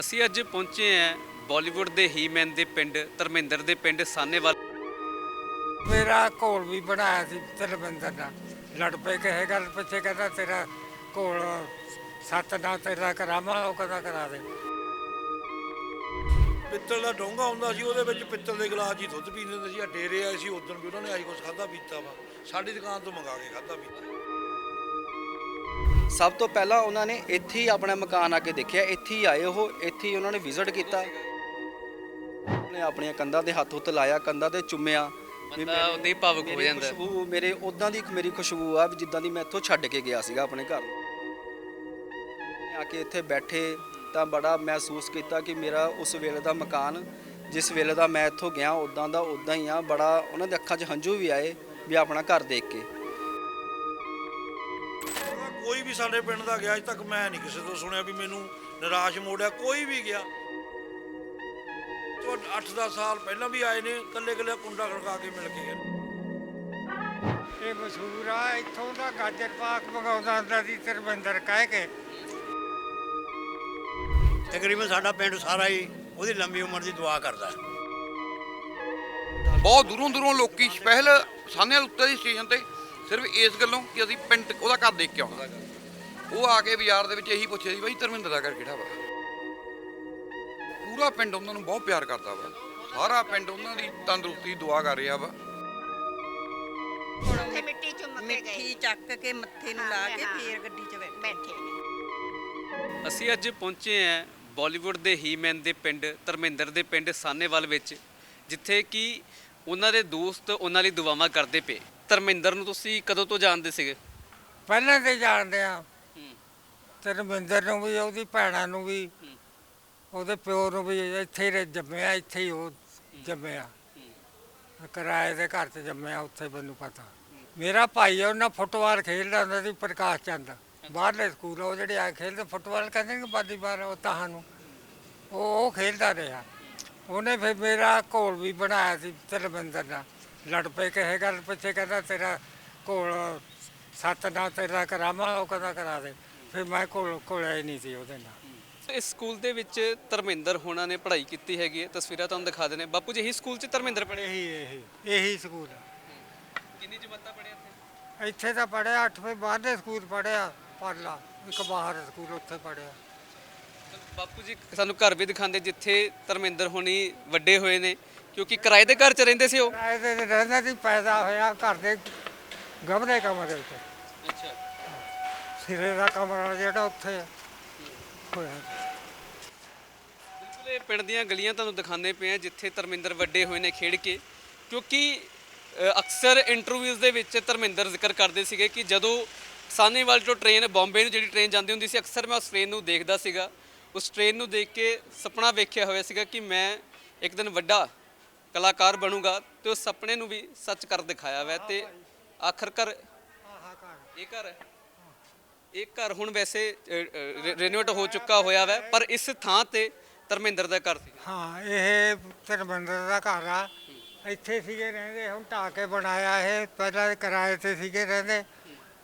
ਅਸੀਂ ਅੱਜ ਪਹੁੰਚੇ ਹਾਂ ਬਾਲੀਵੁੱਡ ਦੇ ਹੀਮੈਨ ਦੇ ਪਿੰਡ ਧਰਮਿੰਦਰ ਦੇ ਪਿੰਡ ਸਾਨੇਵਾਲ ਮੇਰਾ ਘੋਲ ਵੀ ਬਣਾਇਆ ਸੀ ਤਲਵੰਦਰ ਦਾ। ਲੜ ਪਏ ਕਹੇ ਗੱਲ ਪਿੱਛੇ ਕਹਿੰਦਾ ਤੇਰਾ ਘੋਲ ਸੱਤ ਨਾ ਤੇਰਾ ਕਰਾਵਾਂ ਉਹ ਕਹਿੰਦਾ ਕਰਾ ਦੇ। ਪਿੱਤਲ ਦਾ ਡੋਂਗਾ ਹੁੰਦਾ ਸੀ ਉਹਦੇ ਵਿੱਚ ਪਿੱਤਲ ਦੇ ਗਲਾਸ 'ਚ ਹੀ ਦੁੱਧ ਪੀਂਦੇ ਹੁੰਦੇ ਸੀ ਆ ਡੇਰੇ ਆਏ ਸੀ ਉਦੋਂ ਵੀ ਉਹਨਾਂ ਨੇ ਆਹੀ ਕੁਛ ਖਾਦਾ ਪੀਤਾ ਵਾ। ਸਾਡੀ ਦੁਕਾਨ ਤੋਂ ਮੰਗਾ ਕੇ ਖਾਦਾ ਪੀਤਾ। ਸਭ ਤੋਂ ਪਹਿਲਾਂ ਉਹਨਾਂ ਨੇ ਇੱਥੇ ਹੀ ਆਪਣਾ ਮਕਾਨ ਆ ਕੇ ਦੇਖਿਆ। ਇੱਥੇ ਹੀ ਆਏ ਉਹ ਇੱਥੇ ਹੀ ਉਹਨਾਂ ਨੇ ਵਿਜ਼ਿਟ ਕੀਤਾ। ਉਹਨੇ ਆਪਣੀਆਂ ਕੰਧਾਂ ਤੇ ਹੱਥ ਉੱਤੇ ਲਾਇਆ ਕੰਧਾਂ ਤੇ ਚੁੰਮਿਆ। ਬੰਦਾ ਹੀ ਭਾਵੁਕ ਹੋ ਜਾਂਦਾ। ਖੁਸ਼ਬੂ ਮੇਰੇ ਉਦਾਂ ਦੀ ਇੱਕ ਮੇਰੀ ਖੁਸ਼ਬੂ ਆ ਵੀ ਜਿੱਦਾਂ ਦੀ ਮੈਂ ਇੱਥੋਂ ਛੱਡ ਕੇ ਗਿਆ ਸੀਗਾ ਆਪਣੇ ਘਰ। ਆ ਕੇ ਇੱਥੇ ਬੈਠੇ ਤਾਂ ਬੜਾ ਮਹਿਸੂਸ ਕੀਤਾ ਕਿ ਮੇਰਾ ਉਸ ਵੇਲੇ ਦਾ ਮਕਾਨ ਜਿਸ ਵੇਲੇ ਦਾ ਮੈਂ ਇੱਥੋਂ ਗਿਆ ਉਦਾਂ ਦਾ ਉਦਾਂ ਹੀ ਆ। ਬੜਾ ਉਹਨਾਂ ਦੇ ਅੱਖਾਂ 'ਚ ਹੰਝੂ ਵੀ ਆਏ ਵੀ ਆਪਣਾ ਘਰ ਦੇਖ ਕੇ। ਉਹਦਾ ਵੀ ਸਾਡੇ ਪਿੰਡ ਦਾ ਗਿਆ ਅਜ ਤੱਕ ਮੈਂ ਨਹੀਂ ਕਿਸੇ ਤੋਂ ਸੁਣਿਆ ਵੀ ਮੈਨੂੰ ਨਿਰਾਸ਼ ਮੋੜਿਆ ਕੋਈ ਵੀ ਗਿਆ। ਤੋਂ 8-10 ਸਾਲ ਪਹਿਲਾਂ ਵੀ ਆਏ ਨੇ ਕੱਲੇ ਕੱਲੇ ਕੁੰਡਾ ਖੜਕਾ ਕੇ ਮਿਲ ਕੇ ਗਏ ਇਹ ਮਸ਼ਹੂਰ ਆ ਇੱਥੋਂ ਦਾ ਗਾਜਰ ਪਾਕ ਮੰਗਾਉਂਦਾ ਹੁੰਦਾ ਸੀ ਤਰਵੰਦਰ ਕਹਿ ਕੇ। ਤਕਰੀਬਨ ਸਾਡਾ ਪਿੰਡ ਸਾਰਾ ਹੀ ਉਹਦੀ ਲੰਬੀ ਉਮਰ ਦੀ ਦੁਆ ਕਰਦਾ ਬਹੁਤ ਦੂਰੋਂ ਦੂਰੋਂ ਲੋਕੀ ਸਪੈਸ਼ਲ ਸਾਹਨੇਵਾਲ ਉੱਤੇ ਦੀ ਸਟੇਸ਼ਨ ਤੇ ਸਿਰਫ ਇਸ ਗੱਲੋਂ ਕਿ ਅਸੀਂ ਪਿੰਡ ਉਹਦਾ ਘਰ ਦੇਖ ਕੇ ਆਉਣਾ। ਉਹ ਆ ਕੇ ਬਾਜ਼ਾਰ ਦੇ ਵਿੱਚ ਇਹੀ ਪੁੱਛਿਆ ਸੀ ਬਾਈ ਧਰਮਿੰਦਰ ਦਾ ਘਰ ਕਿਹੜਾ ਵਾ? ਪੂਰਾ ਪਿੰਡ ਉਹਨਾਂ ਨੂੰ ਬਹੁਤ ਪਿਆਰ ਕਰਦਾ ਵਾ। ਸਾਰਾ ਪਿੰਡ ਉਹਨਾਂ ਦੀ ਤੰਦਰੁਸਤੀ ਦੀ ਦੁਆ ਕਰ ਰਿਹਾ ਵਾ। ਉੱਥੇ ਮਿੱਟੀ ਚੁੰਮ ਕੇ ਗਏ। ਮਿੱਠੀ ਚੱਕ ਕੇ ਮੱਥੇ ਨੂੰ ਲਾ ਕੇ। ਫੇਰ ਗੱਡੀ 'ਚ ਬੈਠੇ। ਬੈਠੇ ਅਸੀਂ ਅੱਜ ਪਹੁੰਚੇ ਹਾਂ ਬਾਲੀਵੁੱਡ ਦੇ ਹੀਮੈਨ ਦੇ ਪਿੰਡ ਧਰਮਿੰਦਰ ਦੇ ਪਿੰਡ ਸਾਨੇਵਾਲ ਵਿੱਚ ਜਿੱਥੇ ਕਿ ਉਹਨਾਂ ਦੇ ਦੋਸਤ ਉਹਨਾਂ ਲਈ ਦੁਆਵਾਂ ਕਰਦੇ ਪਏ। ਧਰਮਿੰਦਰ ਨੂੰ ਤੁਸੀਂ ਕਦੋਂ ਤੋਂ ਜਾਣਦੇ ਸੀਗੇ? ਪਹਿਲਾਂ ਤੇ ਜਾਣਦੇ ਆ ਤਰਵੰਦਰ ਨੂੰ ਵੀ ਉਹਦੀ ਭੈਣਾਂ ਨੂੰ ਵੀ ਉਹਦੇ ਪਿਓ ਨੂੰ ਵੀ ਇੱਥੇ ਹੀ ਰਹਿ- ਜੰਮਿਆ ਇੱਥੇ ਹੀ ਉਹ ਜੰਮਿਆ। ਕਿਰਾਏ ਦੇ ਘਰ 'ਚ ਜੰਮਿਆ ਉੱਥੇ ਮੈਨੂੰ ਪਤਾ। ਮੇਰਾ ਭਾਈ ਆ, ਉਹਨਾਂ ਫੁੱਟਬਾਲ ਖੇਡਦਾ ਹੁੰਦਾ ਸੀ ਪ੍ਰਕਾਸ਼ ਚੰਦ। ਬਾਹਰਲੇ ਸਕੂਲ ਉਹ ਜਿਹੜੇ ਆ ਖੇਡਦੇ ਫੁੱਟਬਾਲ ਕਹਿੰਦੇ ਨੇ ਬਾਲੀਬਾਲ ਉਹ ਤਾਂ ਨੂੰ ਉਹ ਉਹ ਖੇਡਦਾ ਰਿਹਾ। ਉਹਨੇ ਫਿਰ ਮੇਰਾ ਘੋਲ ਵੀ ਬਣਾਇਆ ਸੀ ਤਲਵੰਦਰ ਨਾਲ ਲੜ ਪਏ ਕਿਸੇ ਗੱਲ ਪਿੱਛੇ ਕਹਿੰਦਾ ਤੇਰਾ ਘੋਲ ਸੱਤ ਨਾ ਤੇਰਾ ਕਰਾਵਾਂ ਉਹ ਕਹਿੰਦਾ ਕਰਾ ਦੇ। ਫਿਰ ਮੈਂ ਕੋਲ ਕੋਲਿਆ ਹੀ ਨਹੀਂ ਸੀ ਉਹਦੇ ਨਾਲ। ਇਸ ਸਕੂਲ ਦੇ ਵਿੱਚ ਧਰਮਿੰਦਰ ਹੋਣਾ ਨੇ ਪੜ੍ਹਾਈ ਕੀਤੀ ਹੈਗੀ ਹੈ। ਤਸਵੀਰਾਂ ਤੁਹਾਨੂੰ ਦਿਖਾ ਦਿੰਦੇ ਬਾਪੂ ਜੀ ਇਹੀ ਸਕੂਲ 'ਚ ਧਰਮਿੰਦਰ ਪੜ੍ਹੇ ਇਹੀ ਇਹੀ ਇਹੀ ਸਕੂਲ ਆ। ਕਿੰਨੀ ਜਮਾਤਾਂ ਪੜ੍ਹੇ ਇੱਥੇ? ਇੱਥੇ ਤਾਂ ਪੜਿਆ 8ਵੇਂ ਬਾਹਰਲੇ ਸਕੂਲ ਪੜਿਆ ਪੜਲਾ ਇੱਕ ਬਾਹਰ ਸਕੂਲ ਉੱਥੇ ਪੜਿਆ ਬਾਪੂ ਜੀ ਸਾਨੂੰ ਘਰ ਵੀ ਦਿਖਾਉਂਦੇ ਜਿੱਥੇ ਧਰਮਿੰਦਰ ਹੋਣੀ ਵੱਡੇ ਹੋਏ ਨੇ ਕਿਉਂਕਿ ਕਿਰਾਏ ਦੇ ਘਰ 'ਚ ਰਹਿੰਦੇ ਸੀ ਉਹ? ਕਿਰਾਏ ਤੇ ਰਹਿੰਦਾ ਸੀ ਪੈਦਾ ਹੋਇਆ ਘਰ ਦੇ ਗਮਰੇ ਕਮਰੇ ਵਿੱਚ ਅੱਛਾ। ਸਿਰੇ ਦਾ ਕਮਰਾ ਜਿਹੜਾ ਉੱਥੇ ਹੋਇਆ। ਬਿਲਕੁਲ ਇਹ ਪਿੰਡ ਦੀਆਂ ਗਲੀਆਂ ਤੁਹਾਨੂੰ ਦਿਖਾਉਂਦੇ ਪਏ ਆ ਜਿੱਥੇ ਧਰਮਿੰਦਰ ਵੱਡੇ ਹੋਏ ਨੇ ਖੇਡ ਕੇ। ਕਿਉਂਕਿ ਅ, ਅਕਸਰ ਇੰਟਰਵਿਊਜ਼ ਦੇ ਵਿੱਚ ਧਰਮਿੰਦਰ ਜ਼ਿਕਰ ਕਰਦੇ ਸੀਗੇ ਕਿ ਜਦੋਂ ਸਾਨੇਵਾਲ ਤੋਂ ਟ੍ਰੇਨ ਬੰਬੇ ਨੂੰ ਜਿਹੜੀ ਟ੍ਰੇਨ ਜਾਂਦੀ ਹੁੰਦੀ ਸੀ ਅਕਸਰ ਮੈਂ ਉਸ ਟ੍ਰੇਨ ਨੂੰ ਦੇਖਦਾ ਸੀਗਾ। ਉਸ ਟ੍ਰੇਨ ਨੂੰ ਦੇਖ ਕੇ ਸੁਪਨਾ ਵੇਖਿਆ ਹੋਇਆ ਸੀਗਾ ਕਿ ਮੈਂ ਇੱਕ ਦਿਨ ਵੱਡਾ ਕਲਾਕਾਰ ਬਣੂੰਗਾ ਤੇ ਉਸ ਸੁਪਨੇ ਨੂੰ ਵੀ ਸੱਚ ਕਰ ਦਿਖਾਇਆ ਹੋਇਆ ਤੇ ਆਖਰਕਾਰ ਇਹ ਘਰ ਹੈ। ਇਹ ਘਰ ਹੁਣ ਵੈਸੇ ਰੀਨੋਵੇਟ ਹੋ ਚੁੱਕਾ ਹੋਇਆ ਵੈ ਪਰ ਇਸ ਥਾਂ ਤੇ ਧਰਮਿੰਦਰ ਦਾ ਘਰ ਸੀ ਹਾਂ ਇਹ ਧਰਮਿੰਦਰ ਦਾ ਘਰ ਆ। ਇੱਥੇ ਸੀਗੇ ਰਹਿੰਦੇ ਹੁਣ ਢਾਹ ਕੇ ਬਣਾਇਆ ਇਹ ਪਹਿਲਾਂ ਕਿਰਾਏ ਤੇ ਸੀਗੇ ਰਹਿੰਦੇ।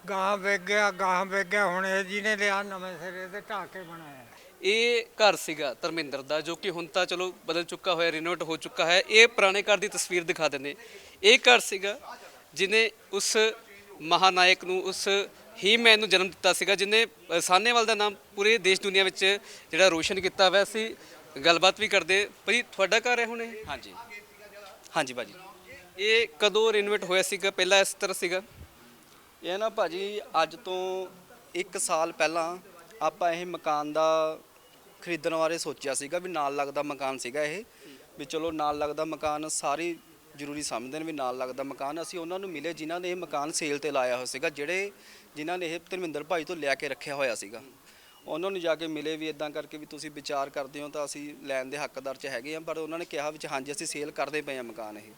ਗਾਂ ਵੇਚ ਗਿਆ ਗਾਂ ਵੇਚ ਗਿਆ ਹੁਣ ਇਹ ਜਿਹਨੇ ਲਿਆ ਨਵੇਂ ਸਿਰੇ ਤੇ ਢਾਹ ਕੇ ਬਣਾਇਆ। ਇਹ ਘਰ ਸੀਗਾ ਧਰਮਿੰਦਰ ਦਾ ਜੋ ਕਿ ਹੁਣ ਤਾਂ ਚਲੋ ਬਦਲ ਚੁੱਕਾ ਹੋਇਆ ਰੀਨੋਵੇਟ ਹੋ ਚੁੱਕਾ ਹੈ। ਇਹ ਪੁਰਾਣੇ ਘਰ ਦੀ ਤਸਵੀਰ ਦਿਖਾ ਦਿੰਦੇ। ਇਹ ਘਰ ਸੀਗਾ ਜਿਨੇ ਉਸ ਮਹਾਨਾਇਕ ਨੂੰ ਉਸ ਹੀ ਮੈਨ ਨੂੰ ਜਨਮ ਦਿੱਤਾ ਸੀਗਾ ਜਿਨੇ ਅ, ਸਾਹਨੇਵਾਲ ਦਾ ਨਾਮ ਪੂਰੇ ਦੇਸ਼ ਦੁਨੀਆ ਵਿੱਚ ਜਿਹੜਾ ਰੋਸ਼ਨ ਕੀਤਾ ਹੋਇਆ ਸੀ। ਗੱਲਬਾਤ ਵੀ ਕਰਦੇ ਭਾਈ ਤੁਹਾਡਾ ਘਰ ਹੈ ਹੁਣ ਇਹ? ਹਾਂਜੀ। ਹਾਂਜੀ ਭਾਜੀ। ਇਹ ਕਦੋਂ ਰੀਨੋਵੇਟ ਹੋਇਆ ਸੀਗਾ? ਪਹਿਲਾਂ ਇਸ ਤਰ੍ਹਾਂ ਸੀਗਾ? ਇਹ ਨਾ ਭਾਜੀ ਅੱਜ ਤੋਂ 1 ਸਾਲ ਪਹਿਲਾਂ ਆਪਾਂ ਇਹ ਮਕਾਨ ਦਾ ਖਰੀਦਣ ਬਾਰੇ ਸੋਚਿਆ ਸੀਗਾ ਵੀ ਨਾਲ ਲੱਗਦਾ ਮਕਾਨ ਸੀਗਾ ਇਹ। ਵੀ ਚਲੋ ਨਾਲ ਲੱਗਦਾ ਮਕਾਨ ਸਾਰੇ ਜ਼ਰੂਰੀ ਸਮਝਦੇ ਨੇ ਵੀ ਨਾਲ ਲੱਗਦਾ ਮਕਾਨ, ਅਸੀਂ ਉਹਨਾਂ ਨੂੰ ਮਿਲੇ ਜਿਨ੍ਹਾਂ ਨੇ ਇਹ ਮਕਾਨ ਸੇਲ ਤੇ ਲਾਇਆ ਹੋਇਆ ਸੀਗਾ, ਜਿਹੜੇ ਜਿਨ੍ਹਾਂ ਨੇ ਇਹ ਧਰਮਿੰਦਰ ਭਾਈ ਤੋਂ ਲਿਆ ਕੇ ਰੱਖਿਆ ਹੋਇਆ ਸੀਗਾ। ਉਹਨਾਂ ਨੂੰ ਜਾ ਕੇ ਮਿਲੇ ਵੀ ਇਦਾਂ ਕਰਕੇ ਵੀ ਤੁਸੀਂ ਵਿਚਾਰ ਕਰਦੇ ਹੋ ਤਾਂ ਅਸੀਂ ਲੈਣ ਦੇ ਹੱਕਦਾਰ ਚ ਹੈਗੇ ਆ ਪਰ ਉਹਨਾਂ ਨੇ ਕਿਹਾ ਵਿੱਚ ਹਾਂਜੀ, ਅਸੀਂ ਸੇਲ ਕਰਦੇ ਪਏ ਆ ਮਕਾਨ ਇਹ।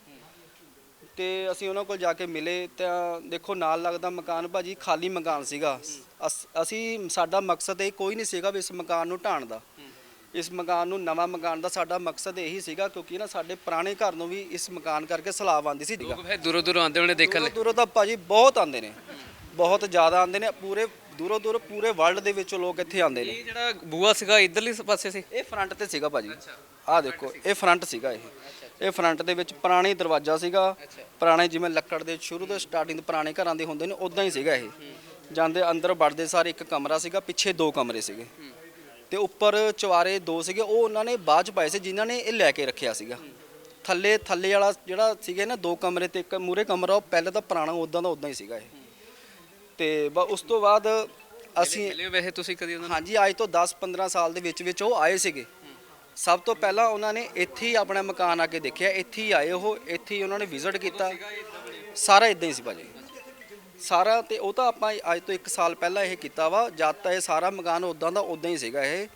ਤੇ ਅਸੀਂ ਉਹਨਾਂ ਕੋਲ ਜਾ ਕੇ ਮਿਲੇ ਤਾਂ ਦੇਖੋ ਨਾਲ ਲੱਗਦਾ ਮਕਾਨ, ਭਾਜੀ ਖਾਲੀ ਮਕਾਨ ਸੀਗਾ। ਅਸ- ਅਸੀਂ, ਸਾਡਾ ਮਕਸਦ ਇਹ ਕੋਈ ਨਹੀਂ ਸੀਗਾ ਵੀ ਇਸ ਮਕਾਨ ਨੂੰ ਢਾਣ ਦਾ। ਇਸ ਮਕਾਨ ਨੂੰ ਨਵਾਂ ਮਕਾਨ ਦਾ ਸਾਡਾ ਮਕਸਦ ਇਹੀ ਸੀਗਾ ਕਿਉਂਕਿ ਨਾ ਸਾਡੇ ਪੁਰਾਣੇ ਘਰ ਨੂੰ ਵੀ ਇਸ ਮਕਾਨ ਕਰਕੇ ਸਲਾਬ ਆਂਦੀ ਸੀ ਲੋਕ ਫਿਰ ਦੂਰੋਂ ਦੂਰੋਂ ਆਉਂਦੇ ਹੋਣੇ ਦੇਖਣ ਲਈ ਦੂਰੋਂ ਦੂਰੋਂ ਤਾਂ ਭਾਜੀ ਬਹੁਤ ਆਉਂਦੇ ਨੇ ਬਹੁਤ ਜ਼ਿਆਦਾ ਆਉਂਦੇ ਨੇ ਪੂਰੇ ਦੂਰੋਂ ਦੂਰ ਪੂਰੇ ਵਰਲਡ ਦੇ ਵਿੱਚੋਂ ਲੋਕ ਇੱਥੇ ਆਉਂਦੇ ਨੇ। ਇਹ ਜਿਹੜਾ ਬੂਆ ਸੀਗਾ ਇਧਰਲੇ ਪਾਸੇ ਸੀ? ਇਹ ਫਰੰਟ ਤੇ ਸੀਗਾ ਭਾਜੀ। ਆਹ ਦੇਖੋ ਇਹ ਫਰੰਟ ਸੀਗਾ ਇਹ। ਇਹ ਫਰੰਟ ਦੇ ਵਿੱਚ ਪੁਰਾਣੀ ਦਰਵਾਜ਼ਾ ਸੀਗਾ। ਪੁਰਾਣੇ ਜਿਵੇਂ ਲੱਕੜ ਦੇ ਸ਼ੁਰੂ ਤੋਂ ਸਟਾਰਟਿੰਗ ਪੁਰਾਣੇ ਘਰਾਂ ਦੇ ਹੁੰਦੇ ਨੇ ਉਦਾਂ ਹੀ ਸੀਗਾ ਇਹ। ਜਾਂਦੇ ਅੰਦਰ ਵੜਦੇ ਸਾਰੇ ਇੱਕ ਕਮਰਾ ਸੀਗਾ ਪਿੱਛੇ ਦੋ ਕਮਰੇ ਸੀਗੇ। ਤੇ ਉੱਪਰ ਚਵਾਰੇ ਦੋ ਸੀਗੇ ਉਹ ਉਹਨਾਂ ਨੇ ਬਾਅਦ ਚ ਪਾਏ ਸੀ ਜਿਨ੍ਹਾਂ ਨੇ ਇਹ ਲੈ ਕੇ ਰੱਖਿਆ ਸੀਗਾ। ਥੱਲੇ ਥੱਲੇ ਵਾਲਾ ਜਿਹੜਾ ਸੀਗੇ ਨਾ ਦੋ ਕਮਰੇ ਤੇ ਇੱਕ ਮੂਰੇ ਕਮਰਾ ਉਹ ਪਹਿਲੇ ਤਾਂ ਪੁਰਾਣਾ ਉਦਾਂ ਦਾ ਉਦਾਂ ਹੀ ਸੀਗਾ ਇਹ। ਤੇ ਬ- ਉਸ ਤੋਂ ਬਾਅਦ ਅਸੀਂ ਮਿਲੇ ਵੈਸੇ ਤੁਸੀਂ ਕਦੀ ਉਹਨਾਂ ਹਾਂਜੀ ਅੱਜ ਤੋਂ 10-15 ਸਾਲ ਦੇ ਵਿੱਚ ਵਿੱਚ ਉਹ ਆਏ ਸੀਗੇ। ਸਭ ਤੋਂ ਪਹਿਲਾਂ ਉਹਨਾਂ ਨੇ ਇੱਥੇ ਹੀ ਆਪਣਾ ਮਕਾਨ ਆ ਕੇ ਦੇਖਿਆ ਇੱਥੇ ਹੀ ਆਏ ਉਹ ਇੱਥੇ ਹੀ ਉਹਨਾਂ ਨੇ ਵਿਜ਼ਿਟ ਕੀਤਾ। ਸਾਰਾ ਇਦਾਂ ਹੀ ਸੀ ਭਾਜੀ। ਸਾਰਾ ਤੇ ਉਹ ਤਾਂ ਆਪਾਂ ਅੱਜ ਤੋਂ 1 ਸਾਲ ਪਹਿਲਾਂ ਇਹ ਕੀਤਾ ਵਾ ਜਦ ਤਾਂ ਇਹ ਸਾਰਾ ਮਕਾਨ ਉਦਾਂ ਦਾ ਉਦਾਂ ਹੀ ਸੀਗਾ ਇਹ।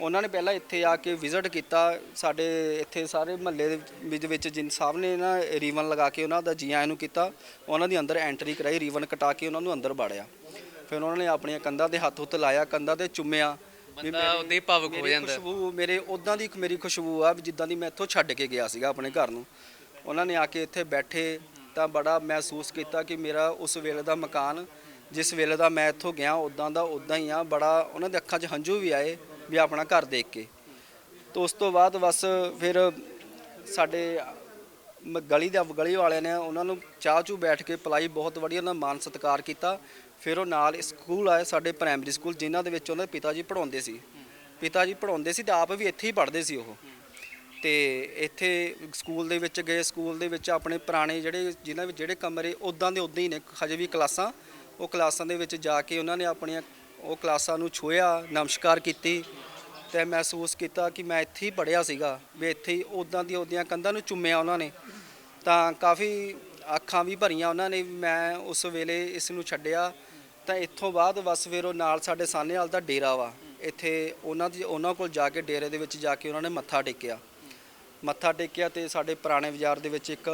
ਉਹਨਾਂ ਨੇ ਪਹਿਲਾਂ ਇੱਥੇ ਆ ਕੇ ਵਿਜ਼ਿਟ ਕੀਤਾ ਸਾਡੇ ਇੱਥੇ ਸਾਰੇ ਮਹੱਲੇ ਦੇ ਵਿੱਚ- ਵਿੱਚ ਜਿਨ ਸਾਹਿਬ ਨੇ ਨਾ ਰੀਵਨ ਲਗਾ ਕੇ ਉਹਨਾਂ ਦਾ ਜੀ ਆਇਆਂ ਨੂੰ ਕੀਤਾ ਉਹਨਾਂ ਦੀ ਅੰਦਰ ਐਂਟਰੀ ਕਰਾਈ ਰੀਵਨ ਕਟਾ ਕੇ ਉਹਨਾਂ ਨੂੰ ਅੰਦਰ ਬਾੜਿਆ। ਫਿਰ ਉਹਨਾਂ ਨੇ ਆਪਣੀਆਂ ਕੰਧਾਂ ਦੇ ਹੱਥ ਉੱਤੇ ਲਾਇਆ ਕੰਧਾਂ ਤੇ ਚੁੰਮਿਆ। ਬੰਦਾ ਉਹਦੇ ਭਾਵੁਕ ਹੋ ਜਾਂਦਾ। ਖੁਸ਼ਬੂ ਮੇਰੇ ਉਦਾਂ ਦੀ ਇੱਕ ਮੇਰੀ ਖੁਸ਼ਬੂ ਆ ਜਿੱਦਾਂ ਦੀ ਮੈਂ ਇੱਥੋਂ ਛੱਡ ਕੇ ਗਿਆ ਸੀਗਾ ਆਪਣੇ ਘਰ ਨੂੰ। ਉਹਨਾਂ ਨੇ ਆ ਕੇ ਇੱਥੇ ਬੈਠੇ ਤਾਂ ਬੜਾ ਮਹਿਸੂਸ ਕੀਤਾ ਕਿ ਮੇਰਾ ਉਸ ਵੇਲੇ ਦਾ ਮਕਾਨ, ਜਿਸ ਵੇਲੇ ਦਾ ਮੈਂ ਇੱਥੋਂ ਗਿਆ ਉਦਾਂ ਦਾ ਉਦਾਂ ਹੀ ਆ, ਬੜਾ ਉਹਨਾਂ ਦੇ ਅੱਖਾਂ 'ਚ ਹੰਝੂ ਵੀ ਆਏ ਵੀ ਆਪਣਾ ਘਰ ਦੇਖ ਕੇ। ਤੋਂ ਉਸ ਤੋਂ ਬਾਅਦ ਬਸ ਫਿਰ ਸਾਡੇ ਮ- ਗਲੀ ਦੇ ਗਲੀ ਵਾਲਿਆਂ ਨੇ ਉਹਨਾਂ ਨੂੰ ਚਾਹ ਚੂ ਬੈਠ ਕੇ ਪਲਾਈ, ਬਹੁਤ ਵਧੀਆ ਉਹਨਾਂ ਦਾ ਮਾਨ ਸਤਿਕਾਰ ਕੀਤਾ। ਫਿਰ ਉਹ ਨਾਲ ਸਕੂਲ ਆਏ, ਸਾਡੇ ਪ੍ਰਾਇਮਰੀ ਸਕੂਲ, ਜਿਨ੍ਹਾਂ ਦੇ ਵਿੱਚ ਉਹਨਾਂ ਦੇ ਪਿਤਾ ਜੀ ਪੜ੍ਹਾਉਂਦੇ ਸੀ। ਪਿਤਾ ਜੀ ਪੜ੍ਹਾਉਂਦੇ ਸੀ ਤੇ ਆਪ ਵੀ ਇੱਥੇ ਹੀ ਪੜ੍ਹਦੇ ਸੀ ਉਹ। ਤੇ ਇੱਥੇ ਸਕੂਲ ਦੇ ਵਿੱਚ ਗਏ, ਸਕੂਲ ਦੇ ਵਿੱਚ ਆਪਣੇ ਪੁਰਾਣੇ ਜਿਹੜੇ, ਜਿਨ੍ਹਾਂ ਵਿੱਚ ਜਿਹੜੇ ਕਮਰੇ ਉਦਾਂ ਦੇ ਉਦਾਂ ਹੀ ਨੇ, ਹਜੇ ਵੀ ਕਲਾਸਾਂ। ਉਹ ਕਲਾਸਾਂ ਦੇ ਵਿੱਚ ਜਾ ਕੇ ਉਹਨਾਂ ਨੇ ਆਪਣੀਆਂ, ਉਹ ਕਲਾਸਾਂ ਨੂੰ ਛੂਹਿਆ, ਨਮਸਕਾਰ ਕੀਤੀ ਤੇ ਮਹਿਸੂਸ ਕੀਤਾ ਕਿ ਮੈਂ ਇੱਥੇ ਹੀ ਪੜ੍ਹਿਆ ਸੀਗਾ, ਵੀ ਇੱਥੇ ਹੀ ਉਦਾਂ ਦੀ ਉਦੀਆਂ ਕੰਧਾਂ ਨੂੰ ਚੁੰਮਿਆ ਉਹਨਾਂ ਨੇ। ਤਾਂ ਕਾਫੀ ਅੱਖਾਂ ਵੀ ਭਰੀਆਂ ਉਹਨਾਂ ਨੇ, ਵੀ ਮੈਂ ਉਸ ਵੇਲੇ ਇਸ ਨੂੰ ਛੱਡਿਆ। ਤਾਂ ਇੱਥੋਂ ਬਾਅਦ ਬਸ ਫਿਰ ਉਹ ਨਾਲ ਸਾਡੇ ਸਾਹਨੇਵਾਲ ਦਾ ਡੇਰਾ ਵਾ। ਇੱਥੇ ਉਹਨਾਂ ਦੀ, ਉਹਨਾਂ ਕੋਲ ਜਾ ਕੇ ਡੇਰੇ ਦੇ ਵਿੱਚ ਜਾ ਕੇ ਉਹਨਾਂ ਨੇ ਮੱਥਾ ਟੇਕਿਆ। ਮੱਥਾ ਟੇਕਿਆ ਤੇ ਸਾਡੇ ਪੁਰਾਣੇ ਬਾਜ਼ਾਰ ਦੇ ਵਿੱਚ ਇੱਕ